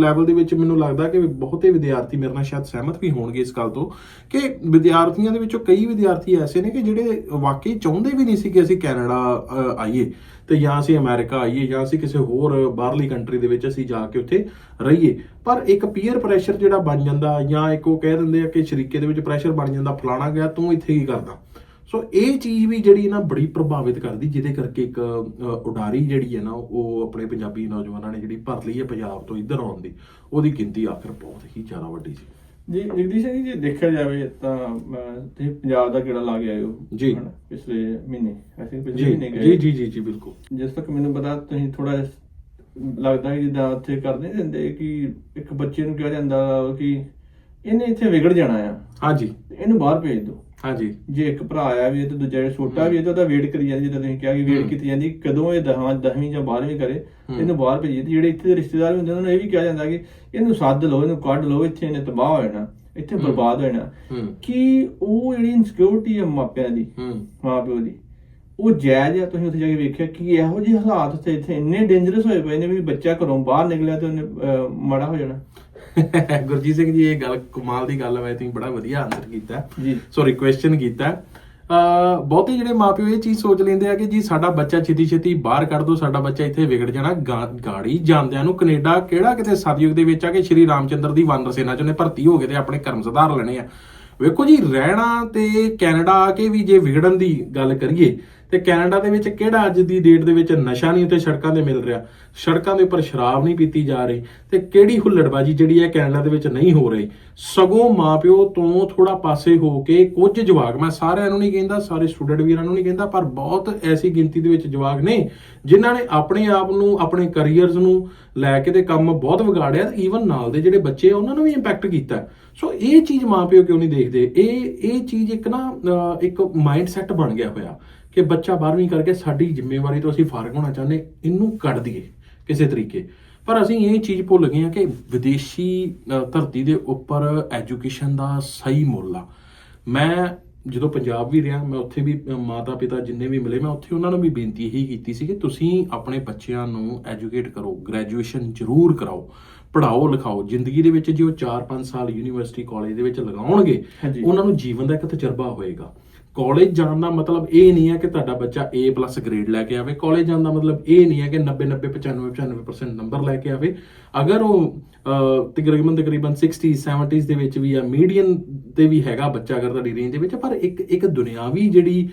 ਲੈਵਲ ਦੇ ਵਿੱਚ ਮੈਨੂੰ ਲੱਗਦਾ ਕਿ ਬਹੁਤੇ ਵਿਦਿਆਰਥੀ ਮੇਰੇ ਨਾਲ ਸ਼ਾਇਦ ਸਹਿਮਤ ਵੀ ਹੋਣਗੇ ਇਸ ਗੱਲ ਤੋਂ ਕਿ ਵਿਦਿਆਰਥੀਆਂ ਦੇ ਵਿੱਚੋਂ ਕਈ ਵਿਦਿਆਰਥੀ ਐਸੇ ਨੇ ਕਿ ਜਿਹੜੇ ਵਾਕਈ ਚਾਹੁੰਦੇ ਵੀ ਨਹੀਂ ਸੀ ਕਿ ਅਸੀਂ ਕੈਨੇਡਾ ਆਈਏ ਤੇ ਜਾਂ ਅਸੀਂ ਅਮਰੀਕਾ ਆਈਏ ਜਾਂ ਅਸੀਂ ਕਿਸੇ ਹੋਰ ਬਾਹਰਲੀ ਕੰਟਰੀ ਦੇ ਵਿੱਚ ਅਸੀਂ ਜਾ ਕੇ ਉੱਥੇ ਰਹੀਏ। ਪਰ ਇੱਕ ਪੀਅਰ ਪ੍ਰੈਸ਼ਰ ਜਿਹੜਾ ਬਣ ਜਾਂਦਾ ਜਾਂ ਇੱਕ ਉਹ ਕਹਿ ਦਿੰਦੇ ਆ ਕਿ ਸ਼ਰੀਕੇ ਦੇ ਵਿੱਚ ਪ੍ਰੈਸ਼ਰ ਬਣ ਜਾਂਦਾ, ਫਲਾਣਾ ਗਿਆ, ਤੂੰ ਇੱਥੇ ਕੀ ਕਰਦਾ? ਸੋ ਇਹ ਚੀਜ਼ ਵੀ ਜਿਹੜੀ ਨਾ ਬੜੀ ਪ੍ਰਭਾਵਿਤ ਕਰਦੀ, ਜਿਹਦੇ ਕਰਕੇ ਇੱਕ ਉਡਾਰੀ ਜਿਹੜੀ ਹੈ ਨਾ, ਉਹ ਆਪਣੇ ਪੰਜਾਬੀ ਨੌਜਵਾਨਾਂ ਨੇ ਜਿਹੜੀ ਭਰ ਲਈ ਹੈ ਪੰਜਾਬ ਤੋਂ ਇੱਧਰ ਆਉਣ ਦੀ, ਉਹਦੀ ਗਿਣਤੀ ਆਖਰ ਬਹੁਤ ਹੀ ਜ਼ਿਆਦਾ ਵੱਡੀ ਸੀ। ਜੀ ਜਗਦੀਸ਼ ਸਿੰਘ ਜੀ ਦੇਖਿਆ ਜਾਵੇ ਤਾਂ ਤੁਸੀਂ ਪੰਜਾਬ ਦਾ ਕਿਹੜਾ ਲਾ ਕੇ ਆਏ ਹੋ ਜੀ। ਪਿਛਲੇ ਮਹੀਨੇ ਥਿੰਕ ਪਿਛਲੇ ਮਹੀਨੇ ਗਏ। ਜੀ ਜੀ ਜੀ ਜੀ ਬਿਲਕੁਲ। ਜਿਸ ਤੱਕ ਮੈਨੂੰ ਪਤਾ ਤੁਸੀਂ ਥੋੜਾ ਲੱਗਦਾ ਹੈ ਜਿੱਦਾਂ ਉੱਥੇ ਕਰਦੇ ਦਿੰਦੇ ਕਿ ਇੱਕ ਬੱਚੇ ਨੂੰ ਕਿਹਾ ਜਾਂਦਾ ਕਿ ਇਹਨੇ ਇੱਥੇ ਵਿਗੜ ਜਾਣਾ ਆ। ਹਾਂਜੀ। ਇਹਨੂੰ ਬਾਹਰ ਭੇਜ ਦਿਓ। ਹਾਂਜੀ ਜੇ ਇੱਕ ਭਰਾ ਆਇਆ ਵੀ ਤੇ ਦੂਜਾ ਜਿਹੜਾ ਛੋਟਾ ਵੀ ਹੈ ਤੇ ਉਹਦਾ ਵੇਟ ਕਰੀ ਜਾਂਦੀ ਜਿੱਦਾਂ ਤੁਸੀਂ ਕਿਹਾ ਕਿ ਵੇਟ। ਕੀਤੀ ਜਾਂਦੀ ਕਦੋਂ ਇਹ 10 10ਵੀਂ ਜਾਂ 12ਵੀਂ ਕਰੇ। ਇਹਨੂੰ ਬਾਹਰ ਭੇਜੀਏ ਤੇ ਜਿਹੜੇ ਇੱਥੇ ਦੇ ਰਿਸ਼ਤੇਦਾਰ ਵੀ ਹੁੰਦੇ ਉਹਨਾਂ ਨੂੰ ਇਹ ਵੀ ਕਿਹਾ ਜਾਂਦਾ ਕਿ ਇਹਨੂੰ ਸੱਦ ਲਓ ਇਹਨੂੰ ਕੱਢ ਲਓ ਇੱਥੇ ਇਹਨੇ ਤਬਾਹ ਹੋ ਜਾਣਾ ਇੱਥੇ। ਬਰਬਾਦ ਹੋ ਜਾਣਾ ਕਿ ਉਹ ਜਿਹੜੀ ਇਨਸਿਕਿਉਰਿਟੀ ਹੈ ਮਾਪਿਆਂ ਦੀ ਹੂੰ ਮਾਂ ਪਿਓ ਦੀ ਉਹ ਜਾਇਜ਼ ਆ ਤੁਸੀਂ ਉੱਥੇ ਜਾ ਕੇ ਵੇਖਿਆ ਕਿ ਇਹੋ ਜਿਹੇ ਹਾਲਾਤ ਉੱਥੇ ਇੱਥੇ ਇੰਨੇ ਡੇਂਜਰਸ ਹੋਏ ਪਏ ਨੇ ਵੀ ਬੱਚਾ ਘਰੋਂ ਬਾਹਰ ਨਿਕਲਿਆ ਤੇ ਉਹਨੇ ਮਾੜਾ ਹੋ ਜਾਣਾ ਗੁਰਜੀਤ ਸਿੰਘ ਜੀ ਇਹ ਗੱਲ ਕਮਾਲ ਦੀ ਗੱਲ ਹੈ ਤੁਸੀਂ ਬੜਾ ਵਧੀਆ ਆਨਸਰ ਕੀਤਾ। ਜੀ। ਸੌਰੀ ਕੁਐਸਚਨ ਕੀਤਾ। ਅ ਬਹੁਤੇ ਜਿਹੜੇ ਮਾਪਿਓ ਇਹ ਚੀਜ਼ ਸੋਚ ਲੈਂਦੇ ਆ ਕਿ ਜੀ ਸਾਡਾ ਬੱਚਾ ਛੇਤੀ ਛੇਤੀ ਬਾਹਰ ਕੱਢ ਦੋ ਸਾਡਾ ਬੱਚਾ ਇੱਥੇ ਵਿਗੜ ਜਾਣਾ ਗਾੜੀ ਜਾਂਦਿਆਂ ਨੂੰ ਕੈਨੇਡਾ ਕਿਹੜਾ ਕਿਤੇ ਸਤਯੁਗ ਦੇ ਵਿੱਚ ਆ ਕਿ ਸ਼੍ਰੀ ਰਾਮਚੰਦਰ ਦੀ ਵਾਨਰ ਸੈਨਾ ਚ ਉਹਨੇ ਭਰਤੀ ਹੋ ਗਏ ਤੇ ਆਪਣੇ ਕਰਮ ਸੁਧਾਰ ਲੈਣੇ ਆ। ਵੇਖੋ ਜੀ ਰਹਿਣਾ ਤੇ ਕੈਨੇਡਾ ਆ ਕੇ ਵੀ ਜੇ ਵਿਗੜਨ ਦੀ ਗੱਲ ਕਰੀਏ ਤੇ ਕੈਨੇਡਾ ਦੇ ਵਿੱਚ ਕਿਹੜਾ ਅੱਜ ਦੀ ਡੇਟ ਦੇ ਵਿੱਚ ਨਸ਼ਾ ਨਹੀਂ ਉੱਤੇ ਸੜਕਾਂ ਤੇ ਮਿਲ ਰਿਹਾ? ਸੜਕਾਂ ਦੇ ਉੱਪਰ ਸ਼ਰਾਬ ਨਹੀਂ ਪੀਤੀ ਜਾ ਰਹੀ ਤੇ ਕਿਹੜੀ ਹੁੱਲੜਬਾਜੀ ਜਿਹੜੀ ਹੈ ਕੈਨੇਡਾ ਦੇ ਵਿੱਚ ਨਹੀਂ ਹੋ ਰਹੀ? ਸਗੋਂ ਮਾਪਿਓ ਤੋਂ ਥੋੜਾ ਪਾਸੇ ਹੋ ਕੇ ਕੁਝ ਜਵਾਕ ਮੈਂ ਸਾਰਿਆਂ ਨੂੰ ਨਹੀਂ ਕਹਿੰਦਾ ਸਾਰੇ ਸਟੂਡੈਂਟ ਵੀਰਾਂ ਨੂੰ ਨਹੀਂ ਕਹਿੰਦਾ ਪਰ ਬਹੁਤ ਐਸੀ ਗਿਣਤੀ ਦੇ ਵਿੱਚ ਜਵਾਕ ਨੇ ਜਿਨ੍ਹਾਂ ਨੇ ਆਪਣੇ ਆਪ ਨੂੰ ਆਪਣੇ ਕੈਰੀਅਰਸ ਨੂੰ ਲੈ ਕੇ ਤੇ ਕੰਮ ਬਹੁਤ ਵਿਗਾੜਿਆ ਤੇ ਈਵਨ ਨਾਲ ਦੇ ਜਿਹੜੇ ਬੱਚੇ ਆ ਉਹਨਾਂ ਨੂੰ ਵੀ ਇੰਪੈਕਟ ਕੀਤਾ। ਸੋ ਇਹ ਚੀਜ਼ ਮਾਪਿਓ ਕਿਉਂ ਨਹੀਂ ਦੇਖਦੇ? ਇਹ ਇਹ ਚੀਜ਼ ਇੱਕ ਨਾ ਅਹ, ਇੱਕ ਮਾਈਂਡ ਸੈਟ ਬਣ ਗਿਆ ਹੋਇਆ। ਕਿ ਬੱਚਾ 12ਵੀਂ ਕਰਕੇ ਸਾਡੀ ਜ਼ਿੰਮੇਵਾਰੀ ਤੋਂ ਅਸੀਂ ਫਾਰਗ ਹੋਣਾ ਚਾਹੁੰਦੇ ਇਹਨੂੰ ਕੱਢ ਦਈਏ ਕਿਸੇ ਤਰੀਕੇ। ਪਰ ਅਸੀਂ ਇਹ ਚੀਜ਼ ਭੁੱਲ ਗਏ ਹਾਂ ਕਿ ਵਿਦੇਸ਼ੀ ਧਰਤੀ ਦੇ ਉੱਪਰ ਐਜੂਕੇਸ਼ਨ ਦਾ ਸਹੀ ਮੁੱਲ ਆ। ਮੈਂ ਜਦੋਂ ਪੰਜਾਬ ਵੀ ਰਿਹਾ ਮੈਂ ਉੱਥੇ ਵੀ ਮਾਤਾ ਪਿਤਾ ਜਿੰਨੇ ਵੀ ਮਿਲੇ ਮੈਂ ਉੱਥੇ ਉਹਨਾਂ ਨੂੰ ਵੀ ਬੇਨਤੀ ਇਹੀ ਕੀਤੀ ਸੀ ਕਿ ਤੁਸੀਂ ਆਪਣੇ ਬੱਚਿਆਂ ਨੂੰ ਐਜੂਕੇਟ ਕਰੋ ਗ੍ਰੈਜੂਏਸ਼ਨ ਜ਼ਰੂਰ ਕਰਾਓ ਪੜ੍ਹਾਓ ਲਿਖਾਓ। ਜ਼ਿੰਦਗੀ ਦੇ ਵਿੱਚ ਜੇ ਉਹ 4-5 ਸਾਲ ਯੂਨੀਵਰਸਿਟੀ ਕਾਲਜ ਦੇ ਵਿੱਚ ਲਗਾਉਣਗੇ। ਉਹਨਾਂ ਨੂੰ ਜੀਵਨ ਦਾ ਇੱਕ ਤਜਰਬਾ ਹੋਏਗਾ। ਕਾਲਜ ਜਾਣ ਦਾ ਮਤਲਬ ਇਹ ਨਹੀਂ ਹੈ ਕਿ ਤੁਹਾਡਾ ਬੱਚਾ A+ ਗ੍ਰੇਡ ਲੈ ਕੇ ਆਵੇ। ਕਾਲਜ ਜਾਣ ਦਾ ਮਤਲਬ ਇਹ ਨਹੀਂ ਹੈ ਕਿ 90 90 95 95% ਨੰਬਰ ਲੈ ਕੇ ਆਵੇ। ਅਗਰ ਉਹ ਤਕਰੀਬਨ ਤਕਰੀਬਨ 60 70s ਦੇ ਵਿੱਚ ਵੀ ਆ ਮੀਡੀਅਨ ਤੇ ਵੀ ਹੈਗਾ ਬੱਚਾ ਅਗਰ ਤੁਹਾਡੀ ਰੇਂਜ ਦੇ ਵਿੱਚ, ਪਰ ਇੱਕ ਇੱਕ ਦੁਨਿਆਵੀ ਜਿਹੜੀ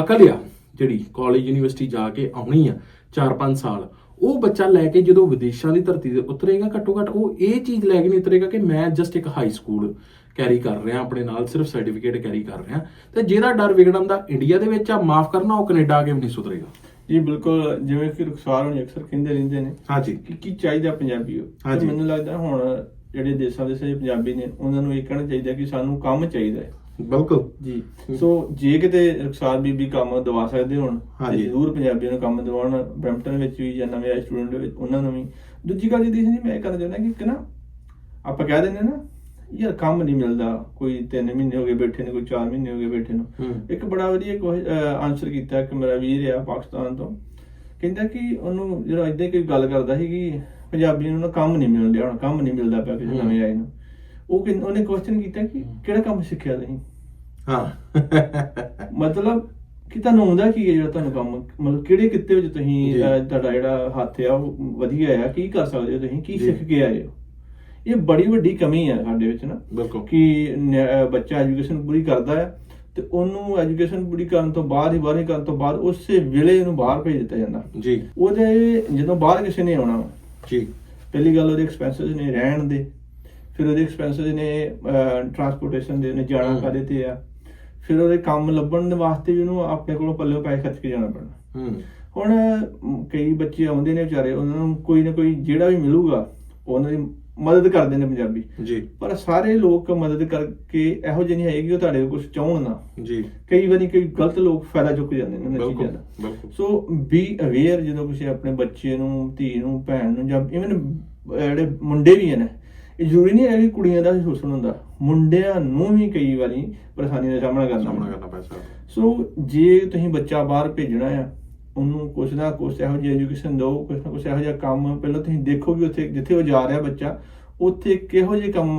ਅਕਲ ਆ, ਜਿਹੜੀ ਕਾਲਜ ਯੂਨੀਵਰਸਿਟੀ ਜਾ ਕੇ ਆਉਣੀ ਆ 4-5 ਸਾਲ, ਉਹ ਬੱਚਾ ਲੈ ਕੇ ਜਦੋਂ ਵਿਦੇਸ਼ਾਂ ਦੀ ਧਰਤੀ ਤੇ ਉਤਰੇਗਾ ਘੱਟੋ ਘੱਟ, ਉਹ ਇਹ ਚੀਜ਼ ਲੈ ਕੇ ਨਹੀਂ ਉਤਰੇਗਾ ਕਿ ਮੈਂ ਜਸਟ ਇੱਕ ਹਾਈ ਸਕੂਲ ਕੈਰੀ ਕਰ ਰਿਹਾ ਆਪਣੇ ਨਾਲ ਸਿਰਫ ਸਰਟੀਫਿਕੇਟ ਕੈਰੀ ਕਰ ਰਿਹਾ। ਤੇ ਜਿਹਦਾ ਡਰ ਵਿਗੜਨ ਦਾ ਇੰਡੀਆ ਦੇ ਵਿੱਚ ਆ ਮਾਫ ਕਰਨਾ ਉਹ ਕੈਨੇਡਾ ਆ ਕੇ ਵੀ ਨਹੀਂ ਸੁਧਰੇਗਾ। ਜੀ ਬਿਲਕੁਲ ਜਿਵੇਂ ਕਿ ਰੁਖਸਾਰ ਹੋਣੀ ਅਕਸਰ ਕਹਿੰਦੇ ਰਹਿੰਦੇ ਨੇ ਹਾਂਜੀ। ਕਿ ਕੀ ਚਾਹੀਦਾ ਪੰਜਾਬੀ ਹੋ ਹਾਂਜੀ। ਤੇ ਮੈਨੂੰ ਲੱਗਦਾ ਹੁਣ ਜਿਹੜੇ ਦੇਸਾਂ ਦੇ ਸਾਰੇ ਪੰਜਾਬੀ ਨੇ ਉਹਨਾਂ ਨੂੰ ਇਹ ਕਹਿਣਾ ਚਾਹੀਦਾ ਕਿ ਸਾਨੂੰ ਕੰਮ ਚਾਹੀਦਾ ਹੈ। ਬਿਲਕੁਲ। ਜੀ। ਸੋ ਜੇ ਕਿਤੇ ਰੁਖਸਾਰ ਬੀਬੀ ਕੰਮ ਦਵਾ ਸਕਦੇ ਹੋਣ ਤੇ। ਜ਼ਰੂਰ ਪੰਜਾਬੀਆਂ ਨੂੰ ਕੰਮ ਦਿਵਾਉਣ ਬ੍ਰੈਂਪਟਨ ਵਿੱਚ ਵੀ ਜਾਂ ਨਵੇਂ ਆਏ ਸਟੂਡੈਂਟ ਵਿੱਚ ਉਹਨਾਂ ਨੂੰ ਵੀ। ਦੂਜੀ ਗੱਲ ਸੀ ਮੈਂ ਇਹ ਕਹਿਣਾ ਚਾਹੁੰਦਾ ਕਿ ਇੱਕ ਨਾ ਆਪਾਂ ਕਹਿ ਦਿੰਦੇ ਨਾ ਯਾਰ ਕੰਮ ਨਹੀਂ ਮਿਲਦਾ ਕੋਈ 3 ਮਹੀਨੇ ਹੋ ਗਏ ਬੈਠੇ ਨੇ ਕੋਈ 4 ਮਹੀਨੇ ਹੋ ਗਏ ਬੈਠੇ ਨੂੰ। ਇੱਕ ਬੜਾ ਵਧੀਆ ਆਨਸਰ ਕੀਤਾ ਕਿ ਮੇਰਾ ਵੀਰ ਆ ਪਾਕਿਸਤਾਨ ਤੋਂ। ਕਹਿੰਦਾ ਕਿ ਉਹਨੂੰ ਜਿਹੜਾ ਇਦਾਂ ਕੋਈ ਗੱਲ ਕਰਦਾ ਸੀ ਕਿ ਪੰਜਾਬੀਆਂ ਨੂੰ ਨਾ ਕੰਮ ਨਹੀਂ ਮਿਲ ਰਿਹਾ ਹੁਣ ਕੰਮ ਨਹੀਂ ਮਿਲਦਾ ਪਿਆ ਕਿਸੇ। ਨਵੇਂ ਆਏ ਨੂੰ। ਉਹ ਉਹਨੇ ਕੁਐਸਚਨ ਕੀਤਾ ਕਿ ਕਿਹੜਾ ਕੰਮ ਸਿੱਖਿਆ ਤੁਸੀਂ? ਹਾਂ। ਮਤਲਬ ਕਿ ਤੁਹਾਨੂੰ ਆਉਂਦਾ ਕੀ ਹੈ ਜਿਹੜਾ ਤੁਹਾਨੂੰ ਕੰਮ ਮਤਲਬ ਕਿਹੜੇ ਕਿੱਤੇ ਵਿੱਚ ਤੁਸੀਂ ਤੁਹਾਡਾ ਜਿਹੜਾ ਹੱਥ ਆ ਉਹ ਵਧੀਆ ਆ ਕੀ ਕਰ ਸਕਦੇ ਹੋ ਤੁਸੀਂ? ਕੀ। ਸਿੱਖ ਕੇ ਆਏ ਹੋ? ਇਹ ਬੜੀ ਵੱਡੀ ਕਮੀ ਆ ਸਾਡੇ ਵਿੱਚ ਨਾ ਬਿਲਕੁਲ। ਕਿ ਬੱਚਾ ਐਜੂਕੇਸ਼ਨ ਪੂਰੀ ਕਰਦਾ ਹੈ ਤੇ ਉਹਨੂੰ ਐਜੂਕੇਸ਼ਨ ਪੂਰੀ ਕਰਨ ਤੋਂ ਬਾਅਦ ਹੀ ਬਾਹਰ ਕਰਨ ਤੋਂ ਬਾਅਦ ਉਸੇ ਵੇਲੇ ਉਹਨੂੰ ਬਾਹਰ ਭੇਜ ਦਿੱਤਾ ਜਾਂਦਾ। ਜੀ। ਉਹਦੇ ਜਦੋਂ ਬਾਹਰ ਕਿਸੇ ਨੇ ਆਉਣਾ ਜੀ। ਪਹਿਲੀ ਗੱਲ ਉਹਦੇ ਐਕਸਪੈਂਸਸ ਨੇ ਰਹਿਣ ਦੇ ਫਿਰ ਉਹਦੇ ਐਕਸਪੈਂਸਸ ਨੇ ਟਰਾਂਸਪੋਰਟੇਸ਼ਨ ਦੇ ਨੇ ਜਾਣਾ ਹਮ। ਕਾਹਦੇ ਤੇ ਆ ਫਿਰ ਉਹਦੇ ਕੰਮ ਲੱਭਣ ਦੇ ਵਾਸਤੇ ਵੀ ਉਹਨੂੰ ਆਪਣੇ ਕੋਲੋਂ ਪੱਲੇ ਪੈਸੇ ਖਰਚ ਕੇ ਜਾਣਾ ਪੈਣਾ। ਹੂੰ। ਹੁਣ ਕਈ ਬੱਚੇ ਆਉਂਦੇ ਨੇ ਵਿਚਾਰੇ ਉਹਨਾਂ ਨੂੰ ਕੋਈ ਨਾ ਕੋਈ ਜਿਹੜਾ ਵੀ ਮਿਲੂਗਾ ਉਹਨਾਂ ਦੀ ਮਦਦ ਕਰਦੇ ਨੇ ਪੰਜਾਬੀ। ਜੀ। ਪਰ ਸਾਰੇ ਲੋਕ ਮਦਦ ਕਰਕੇ ਇਹੋ ਜਿਹੇ ਨਹੀਂ ਹੈਗੇ ਉਹ ਤੁਹਾਡੇ ਕੋਲ ਕੁਝ ਚਾਹਣ ਨਾ। ਜੀ। ਕਈ ਵਾਰੀ ਕਈ ਗਲਤ ਲੋਕ ਫਾਇਦਾ ਚੁੱਕ ਜਾਂਦੇ ਨੇ ਬਿਲਕੁਲ ਚੀਜ਼ਾਂ ਦਾ ਸੋ ਬੀ ਅਵੇਅਰ ਜਦੋਂ ਤੁਸੀਂ ਆਪਣੇ ਬੱਚੇ ਨੂੰ ਧੀ ਨੂੰ ਭੈਣ ਨੂੰ ਜਾਂ ਇਵਨ ਜਿਹੜੇ ਮੁੰਡੇ ਵੀ ਹਨ ਇਹ ਜ਼ਰੂਰੀ ਨਹੀਂ ਹੈ ਕਿ ਕੁੜੀਆਂ ਦਾ ਹੀ ਸ਼ੋਸ਼ਣ ਹੁੰਦਾ। ਮੁੰਡਿਆਂ ਨੂੰ ਵੀ ਕਈ ਵਾਰੀ ਪਰੇਸ਼ਾਨੀ ਦਾ ਸਾਹਮਣਾ ਕਰਨਾ ਪੈਂਦਾ। ਸੋ ਜੇ ਤੁਸੀਂ ਬੱਚਾ ਬਾਹਰ ਭੇਜਣਾ ਆ ਉਹਨੂੰ ਕੁਛ ਨਾ ਕੁਛ ਇਹੋ ਜਿਹੀ ਐਜੂਕੇਸ਼ਨ ਦਿਓ, ਕੁਛ ਨਾ ਕੁਛ ਇਹੋ ਜਿਹਾ ਕੰਮ। ਪਹਿਲਾਂ ਤੁਸੀਂ ਦੇਖੋ ਕਿ ਉੱਥੇ ਜਿੱਥੇ ਉਹ ਜਾ ਰਿਹਾ ਬੱਚਾ, ਉੱਥੇ ਕਿਹੋ ਜਿਹੇ ਕੰਮ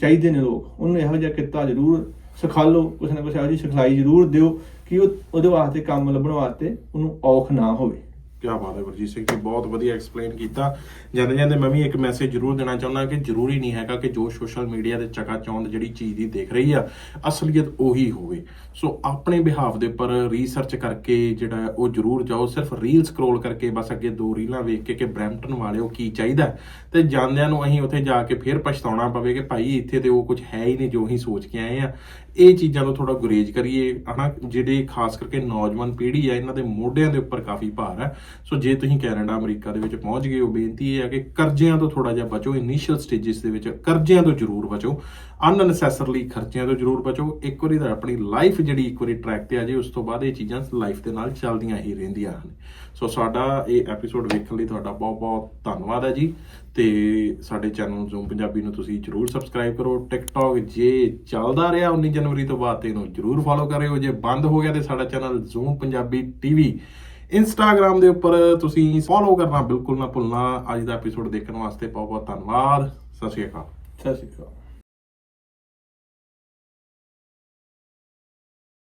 ਚਾਹੀਦੇ ਨੇ ਲੋਕ। ਉਹਨੂੰ ਇਹੋ ਜਿਹਾ ਕਿੱਤਾ ਜ਼ਰੂਰ ਸਿਖਾ ਲਓ ਕੁਛ ਨਾ ਕੁਛ ਇਹੋ ਜਿਹੀ ਸਿਖਲਾਈ ਜ਼ਰੂਰ ਦਿਓ ਕਿ ਉਹ ਉਹਦੇ ਵਾਸਤੇ ਕੰਮ ਲੱਭਣ ਵਾਸਤੇ ਉਹਨੂੰ ਔਖ ਨਾ ਹੋਵੇ। ਕੀ ਬਾਤ ਹੈ ਗੁਰਜੀਤ ਸਿੰਘ ਜੀ, ਬਹੁਤ ਵਧੀਆ ਐਕਸਪਲੇਨ ਕੀਤਾ। ਜਾਂਦੇ ਜਾਂਦੇ ਮੈਂ ਵੀ ਇੱਕ ਮੈਸੇਜ ਜ਼ਰੂਰ ਦੇਣਾ ਚਾਹੁੰਦਾ ਕਿ ਜ਼ਰੂਰੀ ਨਹੀਂ ਹੈਗਾ ਕਿ ਜੋ ਸੋਸ਼ਲ ਮੀਡੀਆ ਤੇ ਚਕਾਚੌਂਦ ਜਿਹੜੀ ਚੀਜ਼ ਦੀ ਦੇਖ ਰਹੀ ਆ, ਅਸਲੀਅਤ ਉਹੀ ਹੋਵੇ। ਸੋ ਆਪਣੇ ਬਿਹਾਵ ਦੇ ਉੱਪਰ ਰਿਸਰਚ ਕਰਕੇ ਜਿਹੜਾ ਉਹ ਜ਼ਰੂਰ ਜਾਓ, ਸਿਰਫ ਰੀਲ ਸਕਰੋਲ ਕਰਕੇ ਬਸ ਅੱਗੇ ਦੋ ਰੀਲਾਂ ਵੇਖ ਕੇ ਕਿ ਬ੍ਰੈਂਪਟਨ ਵਾਲਿਓ ਕੀ ਚਾਹੀਦਾ ਤੇ ਜਾਂਦਿਆਂ ਨੂੰ ਅਸੀਂ ਉੱਥੇ ਜਾ ਕੇ ਫਿਰ ਪਛਤਾਉਣਾ ਪਵੇ ਕਿ ਭਾਈ ਇੱਥੇ ਤੇ ਉਹ ਕੁਝ ਹੈ ਹੀ ਨਹੀਂ ਜੋ ਅਸੀਂ ਸੋਚ ਕੇ ਆਏ ਆ। ਇਹ ਚੀਜ਼ਾਂ ਤੋਂ ਥੋੜਾ ਗੁਰੇਜ਼ ਕਰੀਏ, ਹਨਾ, ਜਿਹੜੇ ਖਾਸ ਕਰਕੇ ਨੌਜਵਾਨ ਪੀੜ੍ਹੀ ਆ, ਇਹਨਾਂ ਦੇ ਮੋਢਿਆਂ ਦੇ ਉੱਪਰ ਕਾਫੀ ਭਾਰ ਹੈ। ਸੋ ਜੇ ਤੁਸੀਂ ਕੈਨੇਡਾ, ਅਮਰੀਕਾ ਦੇ ਵਿੱਚ ਪਹੁੰਚ ਗਏ ਹੋ, ਬੇਨਤੀ ਇਹ ਹੈ ਕਿ ਕਰਜ਼ਿਆਂ ਤੋਂ ਥੋੜਾ ਜਿਹਾ ਬਚੋ ਇਨੀਸ਼ੀਅਲ ਸਟੇजेस ਦੇ ਵਿੱਚ ਕਰਜ਼ਿਆਂ ਤੋਂ ਜ਼ਰੂਰ ਬਚੋ। ਅਨਨੈਸੈਸਰਲੀ ਖਰਚਿਆਂ ਤੋਂ ਜ਼ਰੂਰ ਬਚੋ। ਇੱਕ ਵਾਰੀ ਤਾਂ ਆਪਣੀ ਲਾਈਫ ਜਿਹੜੀ ਇੱਕ ਵਾਰੀ ਟਰੈਕ ਤੇ ਆ ਜੇ ਉਸ ਤੋਂ ਬਾਅਦ ਇਹ ਚੀਜ਼ਾਂ ਲਾਈਫ ਦੇ ਨਾਲ ਚੱਲਦੀਆਂ ਹੀ ਰਹਿੰਦੀਆਂ ਹਨ। ਸੋ ਸਾਡਾ ਇਹ ਐਪੀਸੋਡ ਵੇਖਣ ਲਈ ਤੁਹਾਡਾ ਬਹੁਤ ਬਹੁਤ ਧੰਨਵਾਦ ਹੈ ਜੀ। ਤੇ ਸਾਡੇ ਚੈਨਲ ਜ਼ੂਮ ਪੰਜਾਬੀ ਨੂੰ ਤੁਸੀਂ ਜਰੂਰ ਸਬਸਕ੍ਰਾਈਬ ਕਰੋ। ਟਿਕਟੌਕ ਜੇ ਚੱਲਦਾ ਰਿਹਾ 19 ਜਨਵਰੀ ਤੋਂ ਬਾਅਦ, ਤੇ ਇਹਨੂੰ ਜਰੂਰ ਫੋਲੋ ਕਰਿਓ। ਜੇ ਬੰਦ ਹੋ ਗਿਆ ਤੇ ਸਾਡਾ channel Zoom Punjabi TV Instagram ਦੇ ਉੱਪਰ ਤੁਸੀਂ ਫੋਲੋ ਕਰਨਾ ਬਿਲਕੁਲ ਨਾ ਭੁੱਲਣਾ। ਅੱਜ ਦਾ ਐਪੀਸੋਡ ਦੇਖਣ ਵਾਸਤੇ ਬਹੁਤ ਬਹੁਤ ਧੰਨਵਾਦ। ਸਤਿ ਸ਼੍ਰੀ ਅਕਾਲ। ਸਤਿ ਸ਼੍ਰੀ ਅਕਾਲ।